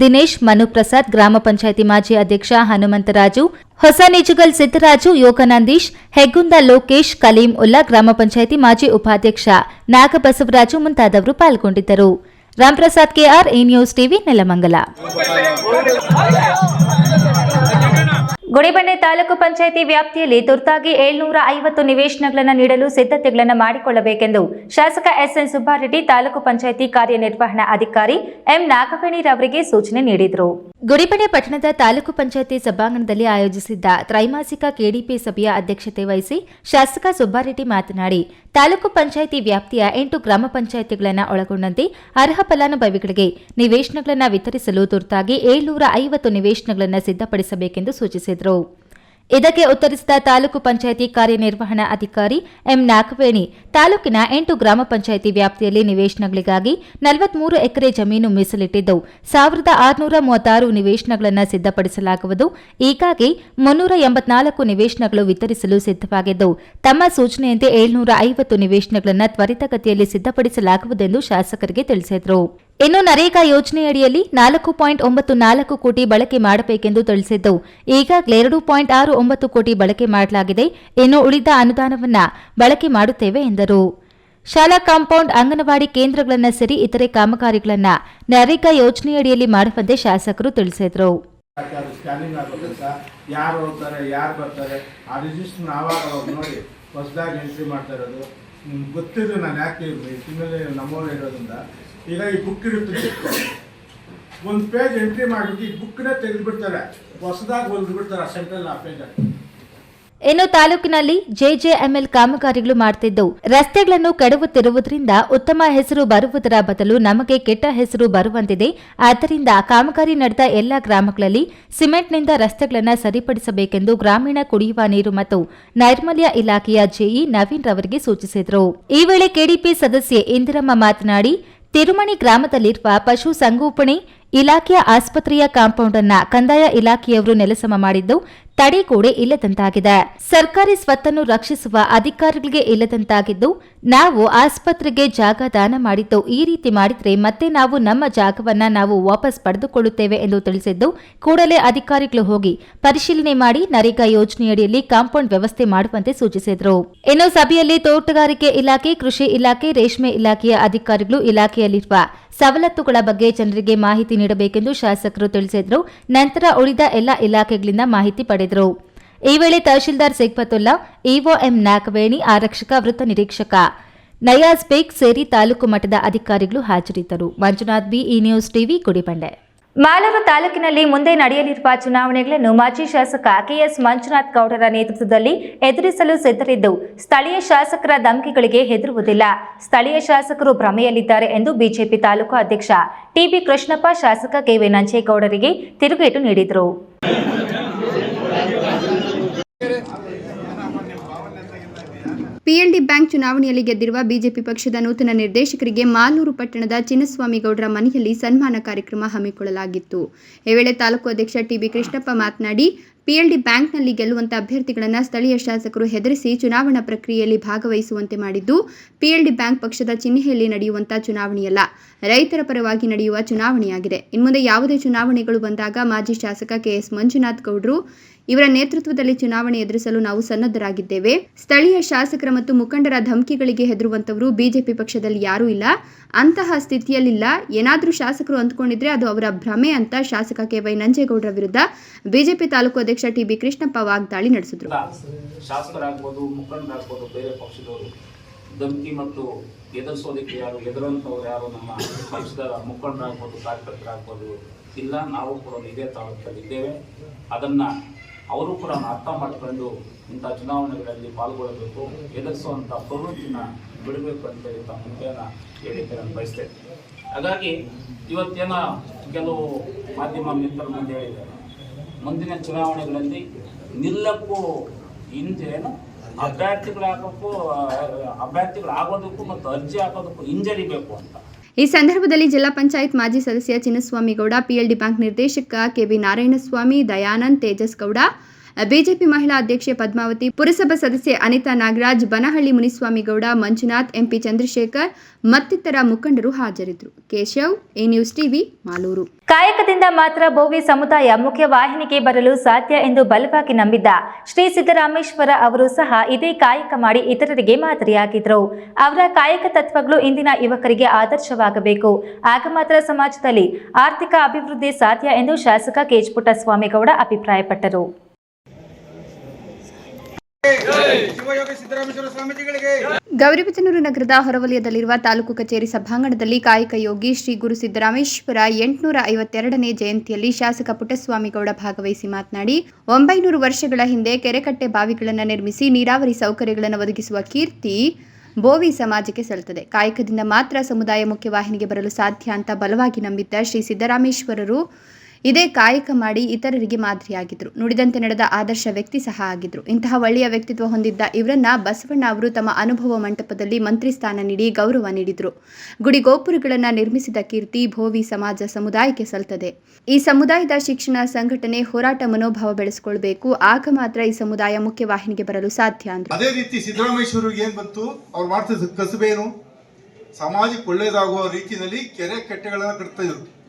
ದಿನೇಶ್ ಮನುಪ್ರಸಾದ್ ಗ್ರಾಮ ಪಂಚಾಯಿತಿ ಮಾಜಿ ಅಧ್ಯಕ್ಷ ಹನುಮಂತರಾಜು, ಹೊಸ ನಿಜಗಲ್ ಸಿದ್ದರಾಜು, ಯೋಗನಂದೀಶ್, ಹೆಗ್ಗುಂದ ಲೋಕೇಶ್, ಕಲೀಂ ಉಲ್ಲಾ ಗ್ರಾಮ ಪಂಚಾಯಿತಿ ಮಾಜಿ ಉಪಾಧ್ಯಕ್ಷ ನಾಗಬಸವರಾಜು ಮುಂತಾದವರು ಪಾಲ್ಗೊಂಡಿದ್ದರು. Ramprasad K R E news TV, Nelamangala. Gudibande taluk panchayat ವ್ಯಾಪ್ತಿಯಲ್ಲಿ ತುರ್ತಾಗಿ ಏಳ್ನೂರ ಐವತ್ತು ನಿವೇಶನಗಳನ್ನು ನೀಡಲು ಸಿದ್ಧತೆಗಳನ್ನು ಮಾಡಿಕೊಳ್ಳಬೇಕೆಂದು ಶಾಸಕ ಎಸ್ಎನ್ ಸುಬ್ಬಾರೆಡ್ಡಿ ತಾಲೂಕು ಪಂಚಾಯಿತಿ ಕಾರ್ಯನಿರ್ವಹಣಾ ಅಧಿಕಾರಿ ಎಂ ನಾಗವೇಣಿರವರಿಗೆ ಸೂಚನೆ ನೀಡಿದರು. ಗುಡಿಬಂಡೆ ಪಟ್ಟಣದ ತಾಲೂಕು ಪಂಚಾಯಿತಿ ಸಭಾಂಗಣದಲ್ಲಿ ಆಯೋಜಿಸಿದ್ದ ತ್ರೈಮಾಸಿಕ ಕೆಡಿಪಿ ಸಭೆಯ ಅಧ್ಯಕ್ಷತೆ ವಹಿಸಿ ಶಾಸಕ ಸುಬ್ಬಾರೆಡ್ಡಿ ಮಾತನಾಡಿ, ತಾಲೂಕು ಪಂಚಾಯಿತಿ ವ್ಯಾಪ್ತಿಯ ಎಂಟು ಗ್ರಾಮ ಪಂಚಾಯಿತಿಗಳನ್ನು ಒಳಗೊಂಡಂತೆ ಅರ್ಹ ಫಲಾನುಭವಿಗಳಿಗೆ ನಿವೇಶನಗಳನ್ನು ವಿತರಿಸಲು ತುರ್ತಾಗಿ ಏಳ್ನೂರ ಐವತ್ತು ನಿವೇಶನಗಳನ್ನು ಸಿದ್ಧಪಡಿಸಬೇಕೆಂದು ಸೂಚಿಸಿದರು. ಇದಕ್ಕೆ ಉತ್ತರಿಸಿದ ತಾಲೂಕು ಪಂಚಾಯಿತಿ ಕಾರ್ಯನಿರ್ವಹಣಾ ಅಧಿಕಾರಿ ಎಂ ನಾಗವೇಣಿ, ತಾಲೂಕಿನ ಎಂಟು ಗ್ರಾಮ ಪಂಚಾಯಿತಿ ವ್ಯಾಪ್ತಿಯಲ್ಲಿ ನಿವೇಶನಗಳಿಗಾಗಿ ನಲವತ್ಮೂರು ಎಕರೆ ಜಮೀನು ಮೀಸಲಿಟ್ಟಿದ್ದು, ಸಾವಿರದ ಆರುನೂರ ಮೂವತ್ತಾರು ನಿವೇಶನಗಳನ್ನು ಸಿದ್ಧಪಡಿಸಲಾಗುವುದು. ಈಗಾಗಿ ಮುನ್ನೂರ ಎಂಬತ್ನಾಲ್ಕು ನಿವೇಶನಗಳು ವಿತರಿಸಲು ಸಿದ್ಧವಾಗಿದ್ದು, ತಮ್ಮ ಸೂಚನೆಯಂತೆ ಏಳ್ನೂರ ಐವತ್ತು ನಿವೇಶನಗಳನ್ನು ತ್ವರಿತಗತಿಯಲ್ಲಿ ಸಿದ್ಧಪಡಿಸಲಾಗುವುದೆಂದು ಶಾಸಕರಿಗೆ ತಿಳಿಸಿದರು. ಇನ್ನು ನರೇಗಾ ಯೋಜನೆಯಡಿಯಲ್ಲಿ ನಾಲ್ಕು ಪಾಯಿಂಟ್ ಒಂಬತ್ತು ನಾಲ್ಕು ಕೋಟಿ ಬಳಕೆ ಮಾಡಬೇಕೆಂದು ತಿಳಿಸಿದ್ದು, ಈಗಾಗಲೇ ಎರಡು ಪಾಯಿಂಟ್ ಆರು ಒಂಬತ್ತು ಕೋಟಿ ಬಳಕೆ ಮಾಡಲಾಗಿದೆ. ಇನ್ನು ಉಳಿದ ಅನುದಾನವನ್ನ ಬಳಕೆ ಮಾಡುತ್ತೇವೆ ಎಂದರು. ಶಾಲಾ ಕಾಂಪೌಂಡ್, ಅಂಗನವಾಡಿ ಕೇಂದ್ರಗಳನ್ನು ಸೇರಿ ಇತರೆ ಕಾಮಗಾರಿಗಳನ್ನು ನರೇಗಾ ಯೋಜನೆಯಡಿಯಲ್ಲಿ ಮಾಡುವಂತೆ ಶಾಸಕರು ತಿಳಿಸಿದರು. ಗೊತ್ತಿದ್ರು ನಾನು ಯಾಕೆ ಇರೋದ್ರಿಂದ ಈಗ ಈ ಬುಕ್ ಇರುತ್ತೆ. ಒಂದು ಪೇಜ್ ಎಂಟ್ರಿ ಮಾಡಿಬಿಟ್ಟು ಈ ಬುಕ್ನೇ ತೆಗೆದುಬಿಡ್ತಾರೆ. ಹೊಸದಾಗಿ ಹೊಲಿದ್ಬಿಡ್ತಾರೆ ಸೆಂಟ್ರಲ್ ಆ ಪೇಜಲ್ಲಿ ಇನ್ನು ತಾಲೂಕಿನಲ್ಲಿ ಜೆಜೆಎಂಎಲ್ ಕಾಮಗಾರಿಗಳು ಮಾಡ್ತಿದ್ದವು. ರಸ್ತೆಗಳನ್ನು ಕೆಡವುತ್ತಿರುವುದರಿಂದ ಉತ್ತಮ ಹೆಸರು ಬರುವುದರ ಬದಲು ನಮಗೆ ಕೆಟ್ಟ ಹೆಸರು ಬರುವಂತಿದೆ. ಆದ್ದರಿಂದ ಕಾಮಗಾರಿ ನಡೆದ ಎಲ್ಲ ಗ್ರಾಮಗಳಲ್ಲಿ ಸಿಮೆಂಟ್ನಿಂದ ರಸ್ತೆಗಳನ್ನು ಸರಿಪಡಿಸಬೇಕೆಂದು ಗ್ರಾಮೀಣ ಕುಡಿಯುವ ನೀರು ಮತ್ತು ನೈರ್ಮಲ್ಯ ಇಲಾಖೆಯ ಜೆಇ ನವೀನ್ ರವರಿಗೆ ಸೂಚಿಸಿದರು. ಈ ವೇಳೆ ಕೆಡಿಪಿ ಸದಸ್ಯೆ ಇಂದಿರಮ್ಮ ಮಾತನಾಡಿ ತಿರುಮಣಿ ಗ್ರಾಮದಲ್ಲಿರುವ ಪಶು ಸಂಗೋಪನೆ ಇಲಾಖೆಯ ಆಸ್ಪತ್ರೆಯ ಕಾಂಪೌಂಡ್ ಅನ್ನ ಕಂದಾಯ ಇಲಾಖೆಯವರು ನೆಲಸಮ ಮಾಡಿದ್ದು ತಡೆಗೋಡೆ ಇಲ್ಲದಂತಾಗಿದೆ. ಸರ್ಕಾರಿ ಸ್ವತ್ತನ್ನು ರಕ್ಷಿಸುವ ಅಧಿಕಾರಿಗಳಿಗೆ ಇಲ್ಲದಂತಾಗಿದ್ದು, ನಾವು ಆಸ್ಪತ್ರೆಗೆ ಜಾಗ ದಾನ ಮಾಡಿದ್ದು ಈ ರೀತಿ ಮಾಡಿದ್ರೆ ಮತ್ತೆ ನಾವು ನಮ್ಮ ಜಾಗವನ್ನ ನಾವು ವಾಪಸ್ ಪಡೆದುಕೊಳ್ಳುತ್ತೇವೆ ಎಂದು ತಿಳಿಸಿದ್ದು, ಕೂಡಲೇ ಅಧಿಕಾರಿಗಳು ಹೋಗಿ ಪರಿಶೀಲನೆ ಮಾಡಿ ನರೇಗಾ ಯೋಜನೆಯಡಿಯಲ್ಲಿ ಕಾಂಪೌಂಡ್ ವ್ಯವಸ್ಥೆ ಮಾಡುವಂತೆ ಸೂಚಿಸಿದರು. ಇನ್ನು ಸಭೆಯಲ್ಲಿ ತೋಟಗಾರಿಕೆ ಇಲಾಖೆ, ಕೃಷಿ ಇಲಾಖೆ, ರೇಷ್ಮೆ ಇಲಾಖೆಯ ಅಧಿಕಾರಿಗಳು ಇಲಾಖೆಯಲ್ಲಿರುವ ಸವಲತ್ತುಗಳ ಬಗ್ಗೆ ಜನರಿಗೆ ಮಾಹಿತಿ ನೀಡಬೇಕೆಂದು ಶಾಸಕರು ತಿಳಿಸಿದರು. ನಂತರ ಉಳಿದ ಎಲ್ಲ ಇಲಾಖೆಗಳಿಂದ ಮಾಹಿತಿ ಪಡೆದರು. ಈ ವೇಳೆ ತಹಶೀಲ್ದಾರ್ ಸಿಗ್ಬತುಲ್ಲಾ, ಇಒ ಎಂ ನಾಗವೇಣಿ, ಆರಕ್ಷಕ ವೃತ್ತ ನಿರೀಕ್ಷಕ ನಯಾಜ್ ಬೇಗ್ ಸೇರಿ ತಾಲೂಕು ಮಟ್ಟದ ಅಧಿಕಾರಿಗಳು ಹಾಜರಿದ್ದರು. Manjunath B E news TV Gudibande Malur ತಾಲೂಕಿನಲ್ಲಿ ಮುಂದೆ ನಡೆಯಲಿರುವ ಚುನಾವಣೆಗಳನ್ನು ಮಾಜಿ ಶಾಸಕ ಕೆಎಸ್ ಮಂಜುನಾಥ್ ಗೌಡರ ನೇತೃತ್ವದಲ್ಲಿ ಎದುರಿಸಲು ಸಿದ್ಧರಿದ್ದು, ಸ್ಥಳೀಯ ಶಾಸಕರ ಧಮಕಿಗಳಿಗೆ ಹೆದರುವುದಿಲ್ಲ. ಸ್ಥಳೀಯ ಶಾಸಕರು ಭ್ರಮೆಯಲ್ಲಿದ್ದಾರೆ ಎಂದು ಬಿಜೆಪಿ ತಾಲೂಕು ಅಧ್ಯಕ್ಷ ಟಿಬಿ ಕೃಷ್ಣಪ್ಪ, ಶಾಸಕ ಕೆವಿ ನಂಜೇಗೌಡರಿಗೆ ತಿರುಗೇಟು ನೀಡಿದರು. ಪಿಎಲ್ಡಿ ಬ್ಯಾಂಕ್ ಚುನಾವಣೆಯಲ್ಲಿ ಗೆದ್ದಿರುವ ಬಿಜೆಪಿ ಪಕ್ಷದ ನೂತನ ನಿರ್ದೇಶಕರಿಗೆ ಮಾಲೂರು ಪಟ್ಟಣದ ಚಿನ್ನಸ್ವಾಮಿಗೌಡರ ಮನೆಯಲ್ಲಿ ಸನ್ಮಾನ ಕಾರ್ಯಕ್ರಮ ಹಮ್ಮಿಕೊಳ್ಳಲಾಗಿತ್ತು. ಈ ವೇಳೆ ತಾಲೂಕು ಅಧ್ಯಕ್ಷ ಟಿಬಿ ಕೃಷ್ಣಪ್ಪ ಮಾತನಾಡಿ, ಪಿಎಲ್ಡಿ ಬ್ಯಾಂಕ್ನಲ್ಲಿ ಗೆಲ್ಲುವಂತ ಅಭ್ಯರ್ಥಿಗಳನ್ನು ಸ್ಥಳೀಯ ಶಾಸಕರು ಹೆದರಿಸಿ ಚುನಾವಣಾ ಪ್ರಕ್ರಿಯೆಯಲ್ಲಿ ಭಾಗವಹಿಸುವಂತೆ ಮಾಡಿದ್ದು, ಪಿಎಲ್ಡಿ ಬ್ಯಾಂಕ್ ಪಕ್ಷದ ಚಿಹ್ನೆಯಲ್ಲಿ ನಡೆಯುವಂತ ಚುನಾವಣೆಯಲ್ಲ, ರೈತರ ಪರವಾಗಿ ನಡೆಯುವ ಚುನಾವಣೆಯಾಗಿದೆ. ಇನ್ಮುಂದೆ ಯಾವುದೇ ಚುನಾವಣೆಗಳು ಬಂದಾಗ ಮಾಜಿ ಶಾಸಕ ಕೆಎಸ್ ಮಂಜುನಾಥ್ ಗೌಡ್ರು ಇವರ ನೇತೃತ್ವದಲ್ಲಿ ಚುನಾವಣೆ ಎದುರಿಸಲು ನಾವು ಸನ್ನದ್ಧರಾಗಿದ್ದೇವೆ. ಸ್ಥಳೀಯ ಶಾಸಕರ ಮತ್ತು ಮುಖಂಡರ ಧಮಕಿಗಳಿಗೆ ಹೆದರುವಂತವರು ಬಿಜೆಪಿ ಪಕ್ಷದಲ್ಲಿ ಯಾರೂ ಇಲ್ಲ. ಅಂತಹ ಸ್ಥಿತಿಯಲ್ಲಿಲ್ಲ. ಏನಾದರೂ ಶಾಸಕರು ಅಂದ್ಕೊಂಡಿದ್ರೆ ಅದು ಅವರ ಭ್ರಮೆ ಅಂತ ಶಾಸಕ ಕೆವೈ ನಂಜೇಗೌಡರ ವಿರುದ್ಧ ಬಿಜೆಪಿ ತಾಲೂಕು ಅಧ್ಯಕ್ಷ ಟಿಬಿ ಕೃಷ್ಣಪ್ಪ ವಾಗ್ದಾಳಿ ನಡೆಸಿದರು. ಬೇರೆ ಪಕ್ಷದವರು ಧಮಕಿ ಮತ್ತು ಎದುರಿಸೋದಕ್ಕೆ ಯಾರು ಎದುರಂಥವ್ರು ಯಾರು ನಮ್ಮ ಪಕ್ಷದ ಮುಖಂಡರಾಗ್ಬೋದು, ಕಾರ್ಯಕರ್ತರಾಗ್ಬೋದು ಇಲ್ಲ. ನಾವು ಕೂಡ ಇದೇ ತಾಲೂಕಲ್ಲಿ ಇದ್ದೇವೆ. ಅದನ್ನು ಅವರು ಕೂಡ ಅರ್ಥ ಮಾಡಿಕೊಂಡು ಇಂಥ ಚುನಾವಣೆಗಳಲ್ಲಿ ಪಾಲ್ಗೊಳ್ಳಬೇಕು, ಎದುರಿಸುವಂಥ ಪ್ರವೃತ್ತಿನ ಬಿಡಬೇಕು ಅಂತೇಳಿ ತಮ್ಮ ಮುಖ್ಯನ ಹೇಳಿಕೆ ನಾನು ಬಯಸ್ತೇನೆ ಹಾಗಾಗಿ ಇವತ್ತೇನ ಕೆಲವು ಮಾಧ್ಯಮ ಮಿತ್ರರ ಮುಂದೆ ಹೇಳಿದ್ದಾರೆ. ಮುಂದಿನ ಚುನಾವಣೆಗಳಲ್ಲಿ ನಿಲ್ಲಕ್ಕೂ ಹಿಂದೇನು ಅಭ್ಯರ್ಥಿಗಳಾಗೋಕ್ಕೂ, ಅಭ್ಯರ್ಥಿಗಳಾಗೋದಕ್ಕೂ ಮತ್ತು ಅರ್ಜಿ ಹಾಕೋದಕ್ಕೂ ಹಿಂಜರಿಬೇಕು ಅಂತ. ಈ ಸಂದರ್ಭದಲ್ಲಿ ಜಿಲ್ಲಾ ಪಂಚಾಯತ್ ಮಾಜಿ ಸದಸ್ಯ ಚಿನ್ನಸ್ವಾಮಿಗೌಡ, ಪಿಎಲ್ಡಿ ಬ್ಯಾಂಕ್ ನಿರ್ದೇಶಕ ಕೆಬಿ ನಾರಾಯಣಸ್ವಾಮಿ, ದಯಾನಂದ್ ತೇಜಸ್ ಗೌಡ ಬಿಜೆಪಿ ಮಹಿಳಾ ಅಧ್ಯಕ್ಷೆ ಪದ್ಮಾವತಿ, ಪುರಸಭಾ ಸದಸ್ಯೆ ಅನಿತಾ ನಾಗರಾಜ್, ಬನಹಳ್ಳಿ ಮುನಿಸ್ವಾಮಿಗೌಡ, ಮಂಜುನಾಥ್, ಎಂಪಿ ಚಂದ್ರಶೇಖರ್ ಮತ್ತಿತರ ಮುಖಂಡರು ಹಾಜರಿದ್ದರು. Keshav, A news TV, Malur. ಕಾಯಕದಿಂದ ಮಾತ್ರ ಬೋವಿ ಸಮುದಾಯ ಮುಖ್ಯ ವಾಹಿನಿಗೆ ಬರಲು ಸಾಧ್ಯ ಎಂದು ಬಲವಾಗಿ ನಂಬಿದ್ದ ಶ್ರೀ ಸಿದ್ದರಾಮೇಶ್ವರ ಅವರು ಸಹ ಇದೇ ಕಾಯಕ ಮಾಡಿ ಇತರರಿಗೆ ಮಾದರಿಯಾಗಿದ್ರು. ಅವರ ಕಾಯಕ ತತ್ವಗಳು ಇಂದಿನ ಯುವಕರಿಗೆ ಆದರ್ಶವಾಗಬೇಕು. ಆಗ ಮಾತ್ರ ಸಮಾಜದಲ್ಲಿ ಆರ್ಥಿಕ ಅಭಿವೃದ್ಧಿ ಸಾಧ್ಯ ಎಂದು ಶಾಸಕ ಕೆಜ್ ಪುಟ್ಟಸ್ವಾಮಿಗೌಡ ಅಭಿಪ್ರಾಯಪಟ್ಟರು. ಗೌರಿಬಿದನೂರು ನಗರದ ಹೊರವಲಯದಲ್ಲಿರುವ ತಾಲೂಕು ಕಚೇರಿ ಸಭಾಂಗಣದಲ್ಲಿ ಕಾಯಕ ಯೋಗಿ ಶ್ರೀ ಗುರು ಸಿದ್ದರಾಮೇಶ್ವರ ಎಂಟುನೂರ ಐವತ್ತೆರಡನೇ ಜಯಂತಿಯಲ್ಲಿ ಶಾಸಕ ಪುಟ್ಟಸ್ವಾಮಿಗೌಡ ಭಾಗವಹಿಸಿ ಮಾತನಾಡಿ, ಒಂಬೈನೂರು ವರ್ಷಗಳ ಹಿಂದೆ ಕೆರೆಕಟ್ಟೆ ಬಾವಿಗಳನ್ನು ನಿರ್ಮಿಸಿ ನೀರಾವರಿ ಸೌಕರ್ಯಗಳನ್ನು ಒದಗಿಸುವ ಕೀರ್ತಿ ಬೋವಿ ಸಮಾಜಕ್ಕೆ ಸಲ್ಲುತ್ತದೆ. ಕಾಯಕದಿಂದ ಮಾತ್ರ ಸಮುದಾಯ ಮುಖ್ಯವಾಹಿನಿಗೆ ಬರಲು ಸಾಧ್ಯ ಅಂತ ಬಲವಾಗಿ ನಂಬಿದ್ದ ಶ್ರೀ ಸಿದ್ದರಾಮೇಶ್ವರರು ಇದೇ ಕಾಯಕ ಮಾಡಿ ಇತರರಿಗೆ ಮಾದರಿಯಾಗಿದ್ರು. ನುಡಿದಂತೆ ನಡೆದ ಆದರ್ಶ ವ್ಯಕ್ತಿ ಸಹ ಆಗಿದ್ರು. ಇಂತಹ ಒಳ್ಳೆಯ ವ್ಯಕ್ತಿತ್ವ ಹೊಂದಿದ್ದ ಇವರನ್ನ ಬಸವಣ್ಣ ಅವರು ತಮ್ಮ ಅನುಭವ ಮಂಟಪದಲ್ಲಿ ಮಂತ್ರಿ ಸ್ಥಾನ ನೀಡಿ ಗೌರವ ನೀಡಿದ್ರು. ಗುಡಿ ಗೋಪುರಗಳನ್ನ ನಿರ್ಮಿಸಿದ ಕೀರ್ತಿ ಭೋವಿ ಸಮಾಜ ಸಮುದಾಯಕ್ಕೆ ಸಲ್ತದೆ. ಈ ಸಮುದಾಯದ ಶಿಕ್ಷಣ ಸಂಘಟನೆ ಹೋರಾಟ ಮನೋಭಾವ ಬೆಳೆಸಿಕೊಳ್ಬೇಕು. ಆಗ ಮಾತ್ರ ಈ ಸಮುದಾಯ ಮುಖ್ಯವಾಹಿನಿಗೆ ಬರಲು ಸಾಧ್ಯ ಅಂದ್ರು. ಅದೇ ರೀತಿ ಸಿದ್ದರಾಮೇಶ್ವರಿಗೆ ಏನ್ ಬಂತು? ಅವ್ರು ಮಾಡ್ತಿದ್ದ ಕಸಬೇನು ಸಮಾಜಕ್ಕೆ ಒಳ್ಳೇದಾಗುವ ರೀತಿಯಲ್ಲಿ ಕೆರೆ ಕಟ್ಟೆಗಳನ್ನ ಕಟ್ತಾ ಇದ್ರು.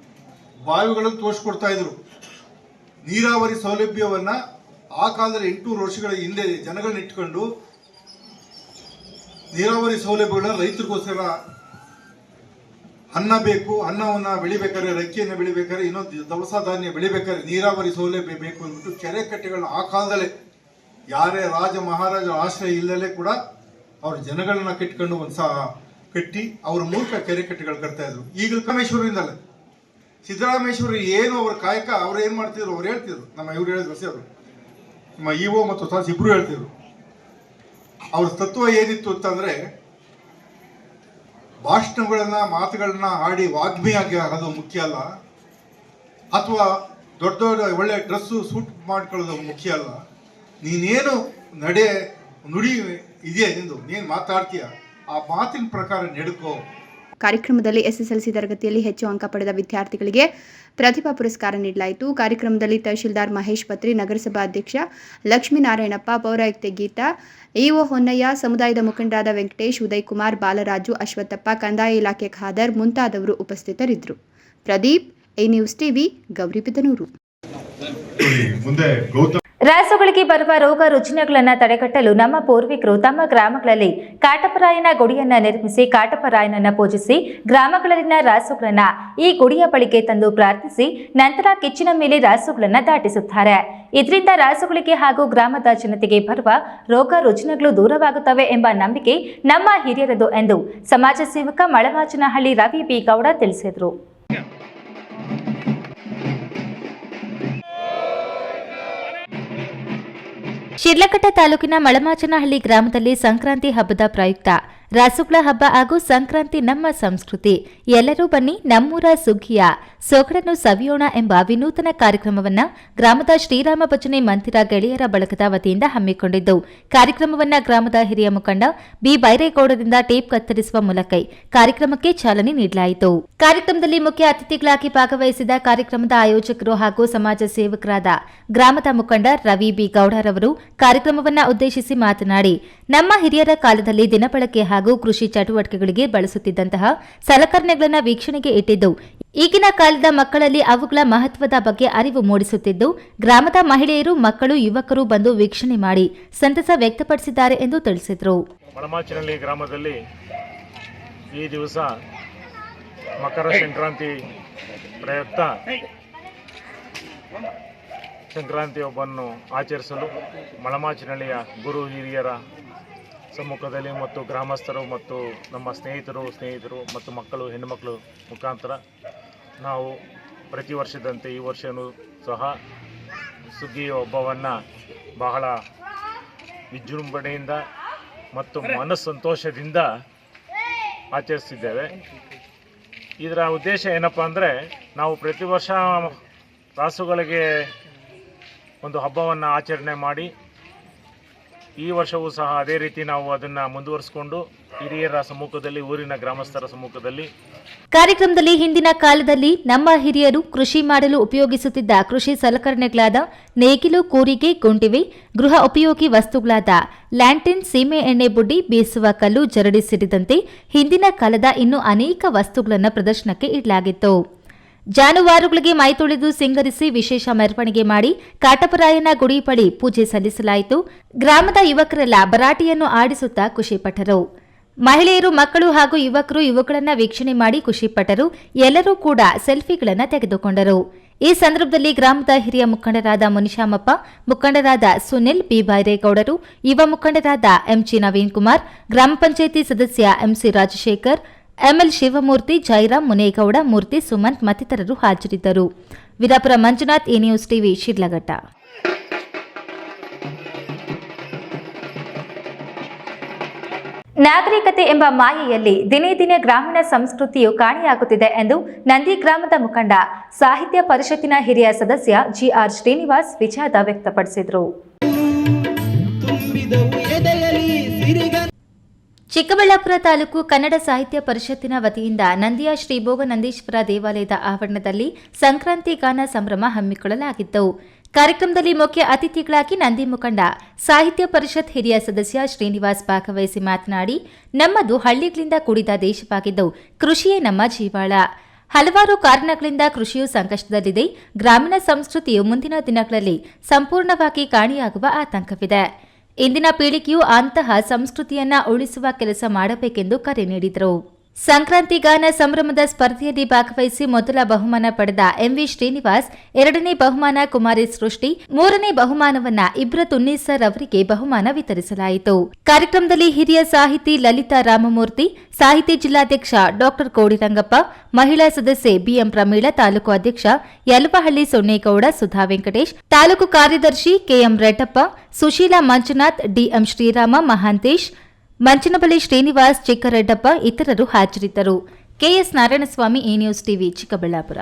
ಬಾವಿಗಳನ್ನು ತೋರಿಸ್ಕೊಡ್ತಾ ಇದ್ರು. ನೀರಾವರಿ ಸೌಲಭ್ಯವನ್ನ ಆ ಕಾಲದಲ್ಲಿ ಎಂಟುನೂರು ವರ್ಷಗಳ ಹಿಂದೆ ಜನಗಳನ್ನ ಇಟ್ಕೊಂಡು ನೀರಾವರಿ ಸೌಲಭ್ಯಗಳನ್ನ ರೈತರಿಗೋಸ್ಕರ ಅನ್ನ ಬೇಕು, ಅನ್ನವನ್ನ ಬೆಳಿಬೇಕಾದ್ರೆ ರಕ್ಕಿಯನ್ನು ಬೆಳಿಬೇಕಾದ್ರೆ ಇನ್ನೊಂದು ದವಸ ಧಾನ್ಯ ಬೆಳಿಬೇಕಾದ್ರೆ ನೀರಾವರಿ ಸೌಲಭ್ಯ ಬೇಕು ಅಂದ್ಬಿಟ್ಟು ಕೆರೆ ಕಟ್ಟೆಗಳನ್ನ ಆ ಕಾಲದಲ್ಲೇ ಯಾರೇ ರಾಜ ಮಹಾರಾಜ ಆಶ್ರಯ ಇಲ್ಲದಲ್ಲೇ ಕೂಡ ಅವ್ರ ಜನಗಳನ್ನ ಕಟ್ಕೊಂಡು ಒಂದು ಕಟ್ಟಿ ಅವ್ರ ಮೂಲಕ ಕೆರೆ ಕಟ್ಟೆಗಳು ಕಟ್ತಾ ಇದ್ರು. ಈಗ ಕಾಮೇಶ್ವರದಿಂದಲೇ ಸಿದ್ದರಾಮೇಶ್ವರ ಏನು ಅವ್ರ ಕಾಯಕ, ಅವ್ರು ಏನು ಮಾಡ್ತಿದ್ರು, ಅವ್ರು ಹೇಳ್ತಿದ್ರು. ನಮ್ಮ ಇವ್ರು ಹೇಳಿದ್ರು ಅವರು ನಮ್ಮ ಇಒ ಮತ್ತು ತಾಸ್ ಇಬ್ರು ಹೇಳ್ತಿದ್ರು. ಅವ್ರ ತತ್ವ ಏನಿತ್ತು ಅಂತಂದ್ರೆ, ಭಾಷಣಗಳನ್ನ, ಮಾತುಗಳನ್ನ ಹಾಡಿ ವಾಗ್ಮಿಯಾಗಿ ಆಗೋದು ಮುಖ್ಯ ಅಲ್ಲ. ಅಥವಾ ದೊಡ್ಡ ದೊಡ್ಡ ಒಳ್ಳೆ ಡ್ರೆಸ್ಸು ಸೂಟ್ ಮಾಡ್ಕೊಳ್ಳೋದು ಮುಖ್ಯ ಅಲ್ಲ. ನೀನೇನು ನಡೆ ನುಡಿ ಇದೆಯಾ ನಿಂದು? ನೀನು ಮಾತಾಡ್ತೀಯ? ಆ ಮಾತಿನ ಪ್ರಕಾರ ನಡ್ಕೋ. ಕಾರ್ಯಕ್ರಮದಲ್ಲಿ ಎಸ್ಎಸ್ಎಲ್ಸಿ ತರಗತಿಯಲ್ಲಿ ಹೆಚ್ಚು ಅಂಕ ಪಡೆದ ವಿದ್ಯಾರ್ಥಿಗಳಿಗೆ ಪ್ರತಿಭಾ ಪುರಸ್ಕಾರ ನೀಡಲಾಯಿತು. ಕಾರ್ಯಕ್ರಮದಲ್ಲಿ ತಹಶೀಲ್ದಾರ್ ಮಹೇಶ್ ಪತ್ರಿ, ನಗರಸಭಾ ಅಧ್ಯಕ್ಷ ಲಕ್ಷ್ಮೀನಾರಾಯಣಪ್ಪ, ಪೌರಾಯುಕ್ತೆ ಗೀತಾ, ಇಒ ಹೊನ್ನಯ್ಯ, ಸಮುದಾಯದ ಮುಖಂಡರಾದ ವೆಂಕಟೇಶ್ ಉದಯ್ ಕುಮಾರ್ ಬಾಲರಾಜು, ಅಶ್ವತ್ಥಪ್ಪ, ಕಂದಾಯ ಇಲಾಖೆ ಖಾದರ್ ಮುಂತಾದವರು ಉಪಸ್ಥಿತರಿದ್ದರು. Pradeep, A news TV Gauribidanur ಮುಂದೆ ಗೌತಮ್ ರಾಸುಗಳಿಗೆ ಬರುವ ರೋಗ ರುಜಿನಗಳನ್ನು ತಡೆಗಟ್ಟಲು ನಮ್ಮ ಪೂರ್ವಿಕರು ತಮ್ಮ ಗ್ರಾಮಗಳಲ್ಲಿ ಕಾಟಪರಾಯನ ಗುಡಿಯನ್ನ ನಿರ್ಮಿಸಿ ಕಾಟಪರಾಯನನ್ನ ಪೂಜಿಸಿ ಗ್ರಾಮಗಳಲ್ಲಿನ ರಾಸುಗಳನ್ನ ಈ ಗುಡಿಯ ಬಳಿಗೆ ತಂದು ಪ್ರಾರ್ಥಿಸಿ ನಂತರ ಕಿಚ್ಚಿನ ಮೇಲೆ ರಾಸುಗಳನ್ನ ದಾಟಿಸುತ್ತಾರೆ. ಇದರಿಂದ ರಾಸುಗಳಿಗೆ ಹಾಗೂ ಗ್ರಾಮದ ಜನತೆಗೆ ಬರುವ ರೋಗ ರುಜಿನಗಳು ದೂರವಾಗುತ್ತವೆ ಎಂಬ ನಂಬಿಕೆ ನಮ್ಮ ಹಿರಿಯರದು ಎಂದು ಸಮಾಜ ಸೇವಕ ಮಳವಾಜನಹಳ್ಳಿ ರವಿ ಬಿ ಗೌಡ ತಿಳಿಸಿದರು. ಶಿರ್ಲಘಟ್ಟ ತಾಲೂಕಿನ ಮಳಮಾಚನಹಳ್ಳಿ ಗ್ರಾಮದಲ್ಲಿ ಸಂಕ್ರಾಂತಿ ಹಬ್ಬದ ಪ್ರಯುಕ್ತ ರಾಸುಗಳ ಹಬ್ಬ ಹಾಗೂ ಸಂಕ್ರಾಂತಿ ನಮ್ಮ ಸಂಸ್ಕೃತಿ. ಎಲ್ಲರೂ ಬನ್ನಿ ನಮ್ಮೂರ ಸುಗ್ಗಿಯ. ಸೊಗಡನ್ನು ಸವಿಯೋಣ ಎಂಬ ವಿನೂತನ ಕಾರ್ಯಕ್ರಮವನ್ನ ಗ್ರಾಮದ ಶ್ರೀರಾಮ ಭಜನೆ ಮಂದಿರ ಗೆಳೆಯರ ಬಳಗದ ವತಿಯಿಂದ ಹಮ್ಮಿಕೊಂಡಿದ್ದು. ಕಾರ್ಯಕ್ರಮವನ್ನ ಗ್ರಾಮದ ಹಿರಿಯ ಮುಖಂಡ ಬಿ. ಬೈರೇಗೌಡರಿಂದ ಟೇಪ್ ಕತ್ತರಿಸುವ ಮೂಲಕ ಕಾರ್ಯಕ್ರಮಕ್ಕೆ ಚಾಲನೆ ನೀಡಲಾಯಿತು. ಕಾರ್ಯಕ್ರಮದಲ್ಲಿ ಮುಖ್ಯ ಅತಿಥಿಗಳಾಗಿ ಭಾಗವಹಿಸಿದ ಕಾರ್ಯಕ್ರಮದ ಆಯೋಜಕರು ಹಾಗೂ ಸಮಾಜ ಸೇವಕರಾದ ಗ್ರಾಮದ ಮುಖಂಡ ರವಿ ಬಿ. ಗೌಡರವರು ಕಾರ್ಯಕ್ರಮವನ್ನ ಉದ್ದೇಶಿಸಿ ಮಾತನಾಡಿ ನಮ್ಮ ಹಿರಿಯರ ಕಾಲದಲ್ಲಿ ದಿನಬಳಕೆ ಹಾಗೂ ಕೃಷಿ ಚಟುವಟಿಕೆಗಳಿಗೆ ಬಳಸುತ್ತಿದ್ದಂತಹ ಸಲಕರಣೆಗಳನ್ನು ವೀಕ್ಷಣೆಗೆ ಇಟ್ಟಿದ್ದು, ಈಗಿನ ಕಾಲದ ಮಕ್ಕಳಲ್ಲಿ ಅವುಗಳ ಮಹತ್ವದ ಬಗ್ಗೆ ಅರಿವು ಮೂಡಿಸುತ್ತಿದ್ದು, ಗ್ರಾಮದ ಮಹಿಳೆಯರು, ಮಕ್ಕಳು, ಯುವಕರು ಬಂದು ವೀಕ್ಷಣೆ ಮಾಡಿ ಸಂತಸ ವ್ಯಕ್ತಪಡಿಸಿದ್ದಾರೆ ಎಂದು ತಿಳಿಸಿದರು. ಗ್ರಾಮದಲ್ಲಿ ಈ ದಿವಸ ಮಕರ ಸಂಕ್ರಾಂತಿ ಪ್ರಯುಕ್ತ ಸಂಕ್ರಾಂತಿ ಹಬ್ಬವನ್ನು ಆಚರಿಸಲು ಮಳಮಾಚಿನಳ್ಳಿಯ ಗುರು ಹಿರಿಯರ ಸಮ್ಮುಖದಲ್ಲಿ ಮತ್ತು ಗ್ರಾಮಸ್ಥರು ಮತ್ತು ನಮ್ಮ ಸ್ನೇಹಿತರು ಸ್ನೇಹಿತರು ಮತ್ತು ಮಕ್ಕಳು, ಹೆಣ್ಣುಮಕ್ಕಳು ಮುಖಾಂತರ ನಾವು ಪ್ರತಿ ವರ್ಷದಂತೆ ಈ ವರ್ಷವೂ ಸಹ ಸುಗ್ಗಿಯ ಹಬ್ಬವನ್ನು ಬಹಳ ವಿಜೃಂಭಣೆಯಿಂದ ಮತ್ತು ಮನಸ್ಸಂತೋಷದಿಂದ ಆಚರಿಸ್ತಿದ್ದೇವೆ ಇದರ ಉದ್ದೇಶ ಏನಪ್ಪ ಅಂದರೆ ನಾವು ಪ್ರತಿ ವರ್ಷ ರಾಸುಗಳಿಗೆ ಒಂದು ಹಬ್ಬವನ್ನು ಆಚರಣೆ ಮಾಡಿ ಈ ವರ್ಷವೂ ಸಹ ಅದೇ ರೀತಿ ನಾವು ಅದನ್ನು ಮುಂದುವರಿಸಿಕೊಂಡು ಹಿರಿಯರ ಸಮ್ಮುಖದಲ್ಲಿ, ಊರಿನ ಗ್ರಾಮಸ್ಥರ ಸಮ್ಮುಖದಲ್ಲಿ ಕಾರ್ಯಕ್ರಮದಲ್ಲಿ ಹಿಂದಿನ ಕಾಲದಲ್ಲಿ ನಮ್ಮ ಹಿರಿಯರು ಕೃಷಿ ಮಾಡಲು ಉಪಯೋಗಿಸುತ್ತಿದ್ದ ಕೃಷಿ ಸಲಕರಣೆಗಳಾದ ನೇಗಿಲು, ಕೂರಿಗೆ, ಗುಂಡಿವೆ, ಗೃಹ ಉಪಯೋಗಿ ವಸ್ತುಗಳಾದ ಲ್ಯಾಂಟಿನ್, ಸೀಮೆ ಎಣ್ಣೆ ಬುಡ್ಡಿ, ಬೀಸುವ ಕಲ್ಲು, ಜರಡಿ ಸೇರಿದಂತೆ ಹಿಂದಿನ ಕಾಲದ ಇನ್ನೂ ಅನೇಕ ವಸ್ತುಗಳನ್ನು ಪ್ರದರ್ಶನಕ್ಕೆ ಇಡಲಾಗಿತ್ತು. ಜಾನುವಾರುಗಳಿಗೆ ಮೈತೊಳೆದು ಸಿಂಗರಿಸಿ ವಿಶೇಷ ಮೆರವಣಿಗೆ ಮಾಡಿ ಕಾಟಪರಾಯನ ಗುಡಿ ಬಳಿ ಪೂಜೆ ಸಲ್ಲಿಸಲಾಯಿತು. ಗ್ರಾಮದ ಯುವಕರೆಲ್ಲ ಭರಾಟೆಯನ್ನು ಆಡಿಸುತ್ತಾ ಖುಷಿಪಟ್ಟರು ಮಹಿಳೆಯರು, ಮಕ್ಕಳು ಹಾಗೂ ಯುವಕರು ಇವುಗಳನ್ನು ವೀಕ್ಷಣೆ ಮಾಡಿ ಖುಷಿಪಟ್ಟರು ಎಲ್ಲರೂ ಕೂಡ ಸೆಲ್ಫಿಗಳನ್ನು ತೆಗೆದುಕೊಂಡರು. ಈ ಸಂದರ್ಭದಲ್ಲಿ ಗ್ರಾಮದ ಹಿರಿಯ ಮುಖಂಡರಾದ ಮುನಿಶಾಮಪ್ಪ, ಮುಖಂಡರಾದ ಸುನಿಲ್ ಬಿ ಬೈರೇಗೌಡರು, ಯುವ ಮುಖಂಡರಾದ ಎಂಜಿ ನವೀನ್ ಕುಮಾರ್, ಗ್ರಾಮ ಪಂಚಾಯಿತಿ ಸದಸ್ಯ ಎಂಸಿ ರಾಜಶೇಖರ್ ಎಂಎಲ್ ಶಿವಮೂರ್ತಿ ಜೈರಾಮ್ ಮುನೇಗೌಡ, ಮೂರ್ತಿ ಸುಮಂತ್ ಮತ್ತಿತರರು ಹಾಜರಿದ್ದರು. Virapura Manjunath E news TV, Shidlaghatta. ನಾಗರಿಕತೆ ಎಂಬ ಮಾಯೆಯಲ್ಲಿ ದಿನೇ ದಿನೇ ಗ್ರಾಮೀಣ ಸಂಸ್ಕೃತಿಯು ಕಾಣೆಯಾಗುತ್ತಿದೆ ಎಂದು ನಂದಿ ಗ್ರಾಮದ ಮುಖಂಡ, ಸಾಹಿತ್ಯ ಪರಿಷತ್ತಿನ ಹಿರಿಯ ಸದಸ್ಯ ಜಿಆರ್ ಶ್ರೀನಿವಾಸ್ ವಿಷಾದ ವ್ಯಕ್ತಪಡಿಸಿದರು. ಚಿಕ್ಕಬಳ್ಳಾಪುರ ತಾಲೂಕು ಕನ್ನಡ ಸಾಹಿತ್ಯ ಪರಿಷತ್ತಿನ ವತಿಯಿಂದ ನಂದಿಯ ಶ್ರೀ ಭೋಗನಂದೀಶ್ವರ ದೇವಾಲಯದ ಆವರಣದಲ್ಲಿ ಸಂಕ್ರಾಂತಿ ಗಾನ ಸಂಭ್ರಮ ಹಮ್ಮಿಕೊಳ್ಳಲಾಗಿತ್ತು. ಕಾರ್ಯಕ್ರಮದಲ್ಲಿ ಮುಖ್ಯ ಅತಿಥಿಗಳಾಗಿ ನಂದಿ ಮುಖಂಡ, ಸಾಹಿತ್ಯ ಪರಿಷತ್ ಹಿರಿಯ ಸದಸ್ಯ ಶ್ರೀನಿವಾಸ್ ಭಾಗವಹಿಸಿ ಮಾತನಾಡಿ, ನಮ್ಮದು ಹಳ್ಳಿಗಳಿಂದ ಕೂಡಿದ ದೇಶವಾಗಿದ್ದು, ಕೃಷಿಯೇ ನಮ್ಮ ಜೀವಾಳ. ಹಲವಾರು ಕಾರಣಗಳಿಂದ ಕೃಷಿಯು ಸಂಕಷ್ಟದಲ್ಲಿದೆ. ಗ್ರಾಮೀಣ ಸಂಸ್ಕೃತಿಯು ಮುಂದಿನ ದಿನಗಳಲ್ಲಿ ಸಂಪೂರ್ಣವಾಗಿ ಕಾಣಿಯಾಗುವ ಆತಂಕವಿದೆ. ಇಂದಿನ ಪೀಳಿಗೆಯು ಅಂತಹ ಸಂಸ್ಕೃತಿಯನ್ನ ಉಳಿಸುವ ಕೆಲಸ ಮಾಡಬೇಕೆಂದು ಕರೆ ನೀಡಿದರು. ಸಂಕ್ರಾಂತಿ ಗಾನ ಸಂಭ್ರಮದ ಸ್ಪರ್ಧೆಯಲ್ಲಿ ಭಾಗವಹಿಸಿ ಮೊದಲ ಬಹುಮಾನ ಪಡೆದ ಎಂವಿ ಶ್ರೀನಿವಾಸ್, ಎರಡನೇ ಬಹುಮಾನ ಕುಮಾರಿ ಸೃಷ್ಟಿ, ಮೂರನೇ ಬಹುಮಾನವನ್ನ ಇಬ್ರತ್ ಉನ್ನೀಸರ್ ಅವರಿಗೆ ಬಹುಮಾನ ವಿತರಿಸಲಾಯಿತು. ಕಾರ್ಯಕ್ರಮದಲ್ಲಿ ಹಿರಿಯ ಸಾಹಿತಿ ಲಲಿತಾ ರಾಮಮೂರ್ತಿ, ಸಾಹಿತಿ ಜಿಲ್ಲಾಧ್ಯಕ್ಷ ಡಾಕ್ಟರ್ ಕೋಡಿರಂಗಪ್ಪ, ಮಹಿಳಾ ಸದಸ್ಯೆ ಬಿಎಂ ಪ್ರಮೀಳ, ತಾಲೂಕು ಅಧ್ಯಕ್ಷ ಯಲವಹಳ್ಳಿ ಸೊನ್ನೇಗೌಡ, ಸುಧಾ ವೆಂಕಟೇಶ್, ತಾಲೂಕು ಕಾರ್ಯದರ್ಶಿ ಕೆಎಂ ರೆಡ್ಡಪ್ಪ ಸುಶೀಲಾ ಮಂಜುನಾಥ್, ಡಿಎಂ ಶ್ರೀರಾಮ, ಮಹಾಂತೇಶ್ ಮಂಚನಬಳಿ ಶ್ರೀನಿವಾಸ್ ಚಿಕ್ಕರೆಡ್ಡಪ್ಪ ಇತರರು ಹಾಜರಿದ್ದರು. KS Narayanaswamy A news TV Chikkaballapur.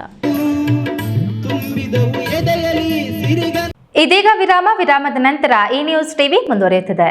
ಇದೀಗ ವಿರಾಮ ವಿರಾಮದ ನಂತರ ಈ ನ್ಯೂಸ್ ಟಿವಿ ಮುಂದುವರಿಯುತ್ತದೆ.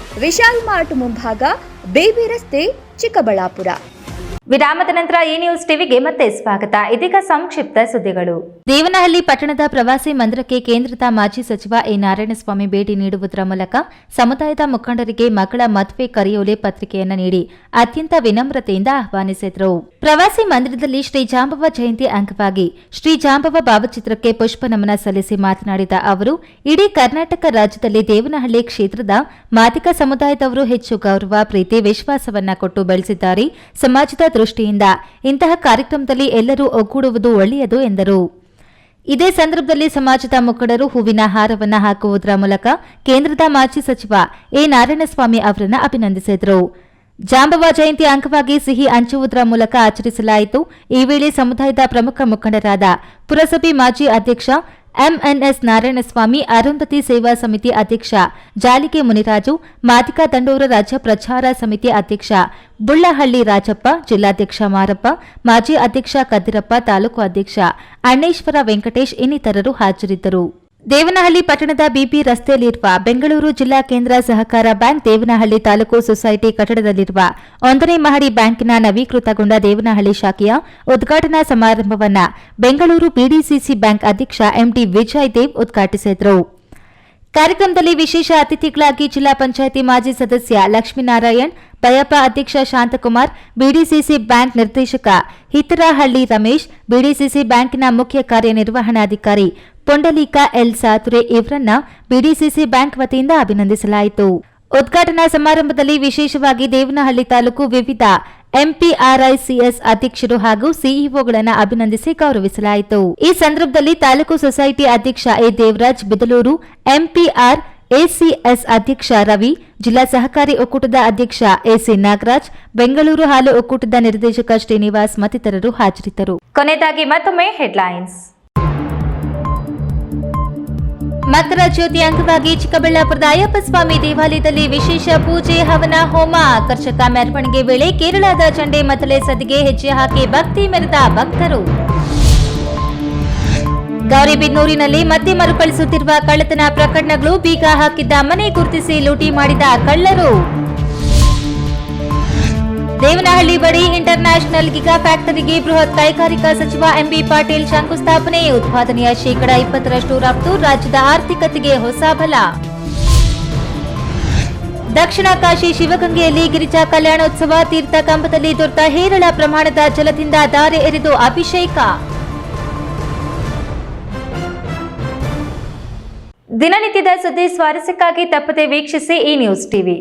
ವಿಶಾಲ್ ಮಾರ್ಟ್ ಮುಂಭಾಗ ಬೇಬಿ ರಸ್ತೆ ಚಿಕ್ಕಬಳ್ಳಾಪುರ. ವಿರಾಮದ ನಂತರ ಈ ನ್ಯೂಸ್ ಟಿವಿಗೆ ಮತ್ತೆ ಸ್ವಾಗತ. ಇದೀಗ ಸಂಕ್ಷಿಪ್ತ ಸುದ್ದಿಗಳು. ದೇವನಹಳ್ಳಿ ಪಟ್ಟಣದ ಪ್ರವಾಸಿ ಮಂದಿರಕ್ಕೆ ಕೇಂದ್ರದ ಮಾಜಿ ಸಚಿವ ಎ ನಾರಾಯಣಸ್ವಾಮಿ ಭೇಟಿ ನೀಡುವುದರ ಮೂಲಕ ಸಮುದಾಯದ ಮುಖಂಡರಿಗೆ ಮಕ್ಕಳ ಮದುವೆ ಕರೆಯೋಲೆ ಪತ್ರಿಕೆಯನ್ನು ನೀಡಿ ಅತ್ಯಂತ ವಿನಮ್ರತೆಯಿಂದ ಆಹ್ವಾನಿಸಿದರು. ಪ್ರವಾಸಿ ಮಂದಿರದಲ್ಲಿ ಶ್ರೀ ಜಾಂಬವ ಜಯಂತಿ ಅಂಗವಾಗಿ ಶ್ರೀ ಜಾಂಬವ ಭಾವಚಿತ್ರಕ್ಕೆ ಪುಷ್ಪ ನಮನ ಸಲ್ಲಿಸಿ ಮಾತನಾಡಿದ ಅವರು, ಇಡೀ ಕರ್ನಾಟಕ ರಾಜ್ಯದಲ್ಲಿ ದೇವನಹಳ್ಳಿ ಕ್ಷೇತ್ರದ ಮಾದಿಕ ಸಮುದಾಯದವರು ಹೆಚ್ಚು ಗೌರವ, ಪ್ರೀತಿ, ವಿಶ್ವಾಸವನ್ನ ಕೊಟ್ಟು ಬೆಳೆಸಿದ್ದಾರೆ. ಸಮಾಜದ ದೃಷ್ಟಿಯಿಂದ ಇಂತಹ ಕಾರ್ಯಕ್ರಮದಲ್ಲಿ ಎಲ್ಲರೂ ಒಗ್ಗೂಡುವುದು ಒಳ್ಳೆಯದು ಎಂದರು. ಇದೇ ಸಂದರ್ಭದಲ್ಲಿ ಸಮಾಜದ ಮುಖಂಡರು ಹೂವಿನ ಹಾರವನ್ನು ಹಾಕುವುದರ ಮೂಲಕ ಕೇಂದ್ರದ ಮಾಜಿ ಸಚಿವ ಎ. ನಾರಾಯಣಸ್ವಾಮಿ ಅವರನ್ನು ಅಭಿನಂದಿಸಿದರು. ಜಾಂಬವ ಜಯಂತಿ ಅಂಗವಾಗಿ ಸಿಹಿ ಹಂಚುವುದರ ಮೂಲಕ ಆಚರಿಸಲಾಯಿತು. ಈ ವೇಳೆ ಸಮುದಾಯದ ಪ್ರಮುಖ ಮುಖಂಡರಾದ ಪುರಸಭೆ ಮಾಜಿ ಅಧ್ಯಕ್ಷ ಎಂಎನ್ಎಸ್ ನಾರಾಯಣಸ್ವಾಮಿ ಅರುಂಧತಿ ಸೇವಾ ಸಮಿತಿ ಅಧ್ಯಕ್ಷ ಜಾಲಿಕೆ ಮುನಿರಾಜು, ಮಾದಿಕಾ ದಂಡೋರ ರಾಜ್ಯ ಪ್ರಚಾರ ಸಮಿತಿ ಅಧ್ಯಕ್ಷ ಬುಳ್ಳಹಳ್ಳಿ ರಾಜಪ್ಪ, ಜಿಲ್ಲಾಧ್ಯಕ್ಷ ಮಾರಪ್ಪ, ಮಾಜಿ ಅಧ್ಯಕ್ಷ ಕದಿರಪ್ಪ ತಾಲೂಕು ಅಧ್ಯಕ್ಷ ಅಣ್ಣೇಶ್ವರ ವೆಂಕಟೇಶ್ ಇನ್ನಿತರರು ಹಾಜರಿದ್ದರು. ದೇವನಹಳ್ಳಿ ಪಟ್ಟಣದ ಬಿಬಿ ರಸ್ತೆಯಲ್ಲಿರುವ ಬೆಂಗಳೂರು ಜಿಲ್ಲಾ ಕೇಂದ್ರ ಸಹಕಾರ ಬ್ಯಾಂಕ್ ದೇವನಹಳ್ಳಿ ತಾಲೂಕು ಸೊಸೈಟಿ ಕಟ್ಟಡದಲ್ಲಿರುವ ಒಂದನೇ ಮಹಡಿ ಬ್ಯಾಂಕಿನ ನವೀಕೃತಗೊಂಡ ದೇವನಹಳ್ಳಿ ಶಾಖೆಯ ಉದ್ಘಾಟನಾ ಸಮಾರಂಭವನ್ನ ಬೆಂಗಳೂರು ಬಿಡಿಸಿಸಿ ಬ್ಯಾಂಕ್ ಅಧ್ಯಕ್ಷ ಎಂಟಿ ವಿಜಯ್ ದೇವ್ ಉದ್ಘಾಟಿಸಿದರು. ಕಾರ್ಯಕ್ರಮದಲ್ಲಿ ವಿಶೇಷ ಅತಿಥಿಗಳಾಗಿ ಜಿಲ್ಲಾ ಪಂಚಾಯಿತಿ ಮಾಜಿ ಸದಸ್ಯ ಲಕ್ಷ್ಮೀನಾರಾಯಣ್, ಬಯಪ್ಪ ಅಧ್ಯಕ್ಷ ಶಾಂತಕುಮಾರ್, ಬಿಡಿಸಿಸಿ ಬ್ಯಾಂಕ್ ನಿರ್ದೇಶಕ ಹಿತರಹಳ್ಳಿ ರಮೇಶ್, ಬಿಡಿಸಿಸಿ ಬ್ಯಾಂಕಿನ ಮುಖ್ಯ ಕಾರ್ಯನಿರ್ವಹಣಾಧಿಕಾರಿ ಪೊಂಡಲೀಕ ಎಲ್ ಸಾತುರೆ ಇವರನ್ನ ಬಿಡಿಸಿಸಿ ಬ್ಯಾಂಕ್ ವತಿಯಿಂದ ಅಭಿನಂದಿಸಲಾಯಿತು. ಉದ್ಘಾಟನಾ ಸಮಾರಂಭದಲ್ಲಿ ವಿಶೇಷವಾಗಿ ದೇವನಹಳ್ಳಿ ತಾಲೂಕು ವಿವಿಧ ಎಂಪಿಆರ್ಐಸಿಎಸ್ ಅಧ್ಯಕ್ಷರು ಹಾಗೂ ಸಿಇಒಗಳನ್ನು ಅಭಿನಂದಿಸಿ ಗೌರವಿಸಲಾಯಿತು. ಈ ಸಂದರ್ಭದಲ್ಲಿ ತಾಲೂಕು ಸೊಸೈಟಿ ಅಧ್ಯಕ್ಷ A Devaraj, Bidalur MPR ACS ಅಧ್ಯಕ್ಷ ರವಿ, ಜಿಲ್ಲಾ ಸಹಕಾರಿ ಒಕ್ಕೂಟದ ಅಧ್ಯಕ್ಷ ಎಸಿ ನಾಗರಾಜ್, ಬೆಂಗಳೂರು ಹಾಲು ಒಕ್ಕೂಟದ ನಿರ್ದೇಶಕ ಶ್ರೀನಿವಾಸ್ ಮತ್ತಿತರರು ಹಾಜರಿದ್ದರು. ಕೊನೆಯದಾಗಿ ಮತ್ತೊಮ್ಮೆ ಹೆಡ್ಲೈನ್ಸ್. ಮಕರ ಜ್ಯೋತಿ ಅಂಗವಾಗಿ ಚಿಕ್ಕಬಳ್ಳಾಪುರದ ಅಯ್ಯಪ್ಪ ಸ್ವಾಮಿ ದೇವಾಲಯದಲ್ಲಿ ವಿಶೇಷ ಪೂಜೆ, ಹವನ, ಹೋಮ, ಆಕರ್ಷಕ ಮೆರವಣಿಗೆ ವೇಳೆ ಕೇರಳದ ಚಂಡೆ ಮಥಳೆ ಸದಿಗೆ ಹೆಜ್ಜೆ ಹಾಕಿ ಭಕ್ತಿ ಮೆರೆದ ಭಕ್ತರು. ಗೌರಿಬಿದನೂರಿನಲ್ಲಿ ಮತ್ತೆ ಮರುಕಳಿಸುತ್ತಿರುವ ಕಳ್ಳತನ ಪ್ರಕರಣಗಳು ಬೀಗ ಹಾಕಿದ್ದ ಮನೆ ಗುರುತಿಸಿ ಲೂಟಿ ಮಾಡಿದ ಕಳ್ಳರು. ದೇವನಹಳ್ಳಿ ಬಳಿ ಇಂಟರ್ನ್ಯಾಷನಲ್ ಗಿಗಾ ಫ್ಯಾಕ್ಟರಿಗೆ ಬೃಹತ್ ಕೈಗಾರಿಕಾ ಸಚಿವ ಎಂಬಿ ಪಾಟೀಲ್ ಶಂಕುಸ್ಥಾಪನೆ, ಉತ್ಪಾದನೆಯ ಶೇಕಡಾ ಇಪ್ಪತ್ತರಷ್ಟು ರಫ್ತು ರಾಜ್ಯದ ಆರ್ಥಿಕತೆಗೆ ಹೊಸ ಬಲ. ದಕ್ಷಿಣ ಕಾಶಿ ಶಿವಗಂಗೆಯಲ್ಲಿ ಗಿರಿಜಾ ಕಲ್ಯಾಣೋತ್ಸವ ತೀರ್ಥ ಕಂಬದಲ್ಲಿ ದೊರೆತ ಹೇರಳ ಪ್ರಮಾಣದ ಜಲದಿಂದ ದಾರೆ ಎರೆದು ಅಭಿಷೇಕ. ದಿನನಿತ್ಯದ ಸುದ್ದಿ ಸ್ವಾರಸ್ಯಕ್ಕಾಗಿ ತಪ್ಪದೆ ವೀಕ್ಷಿಸಿ ಈ ನ್ಯೂಸ್ ಟಿವಿ.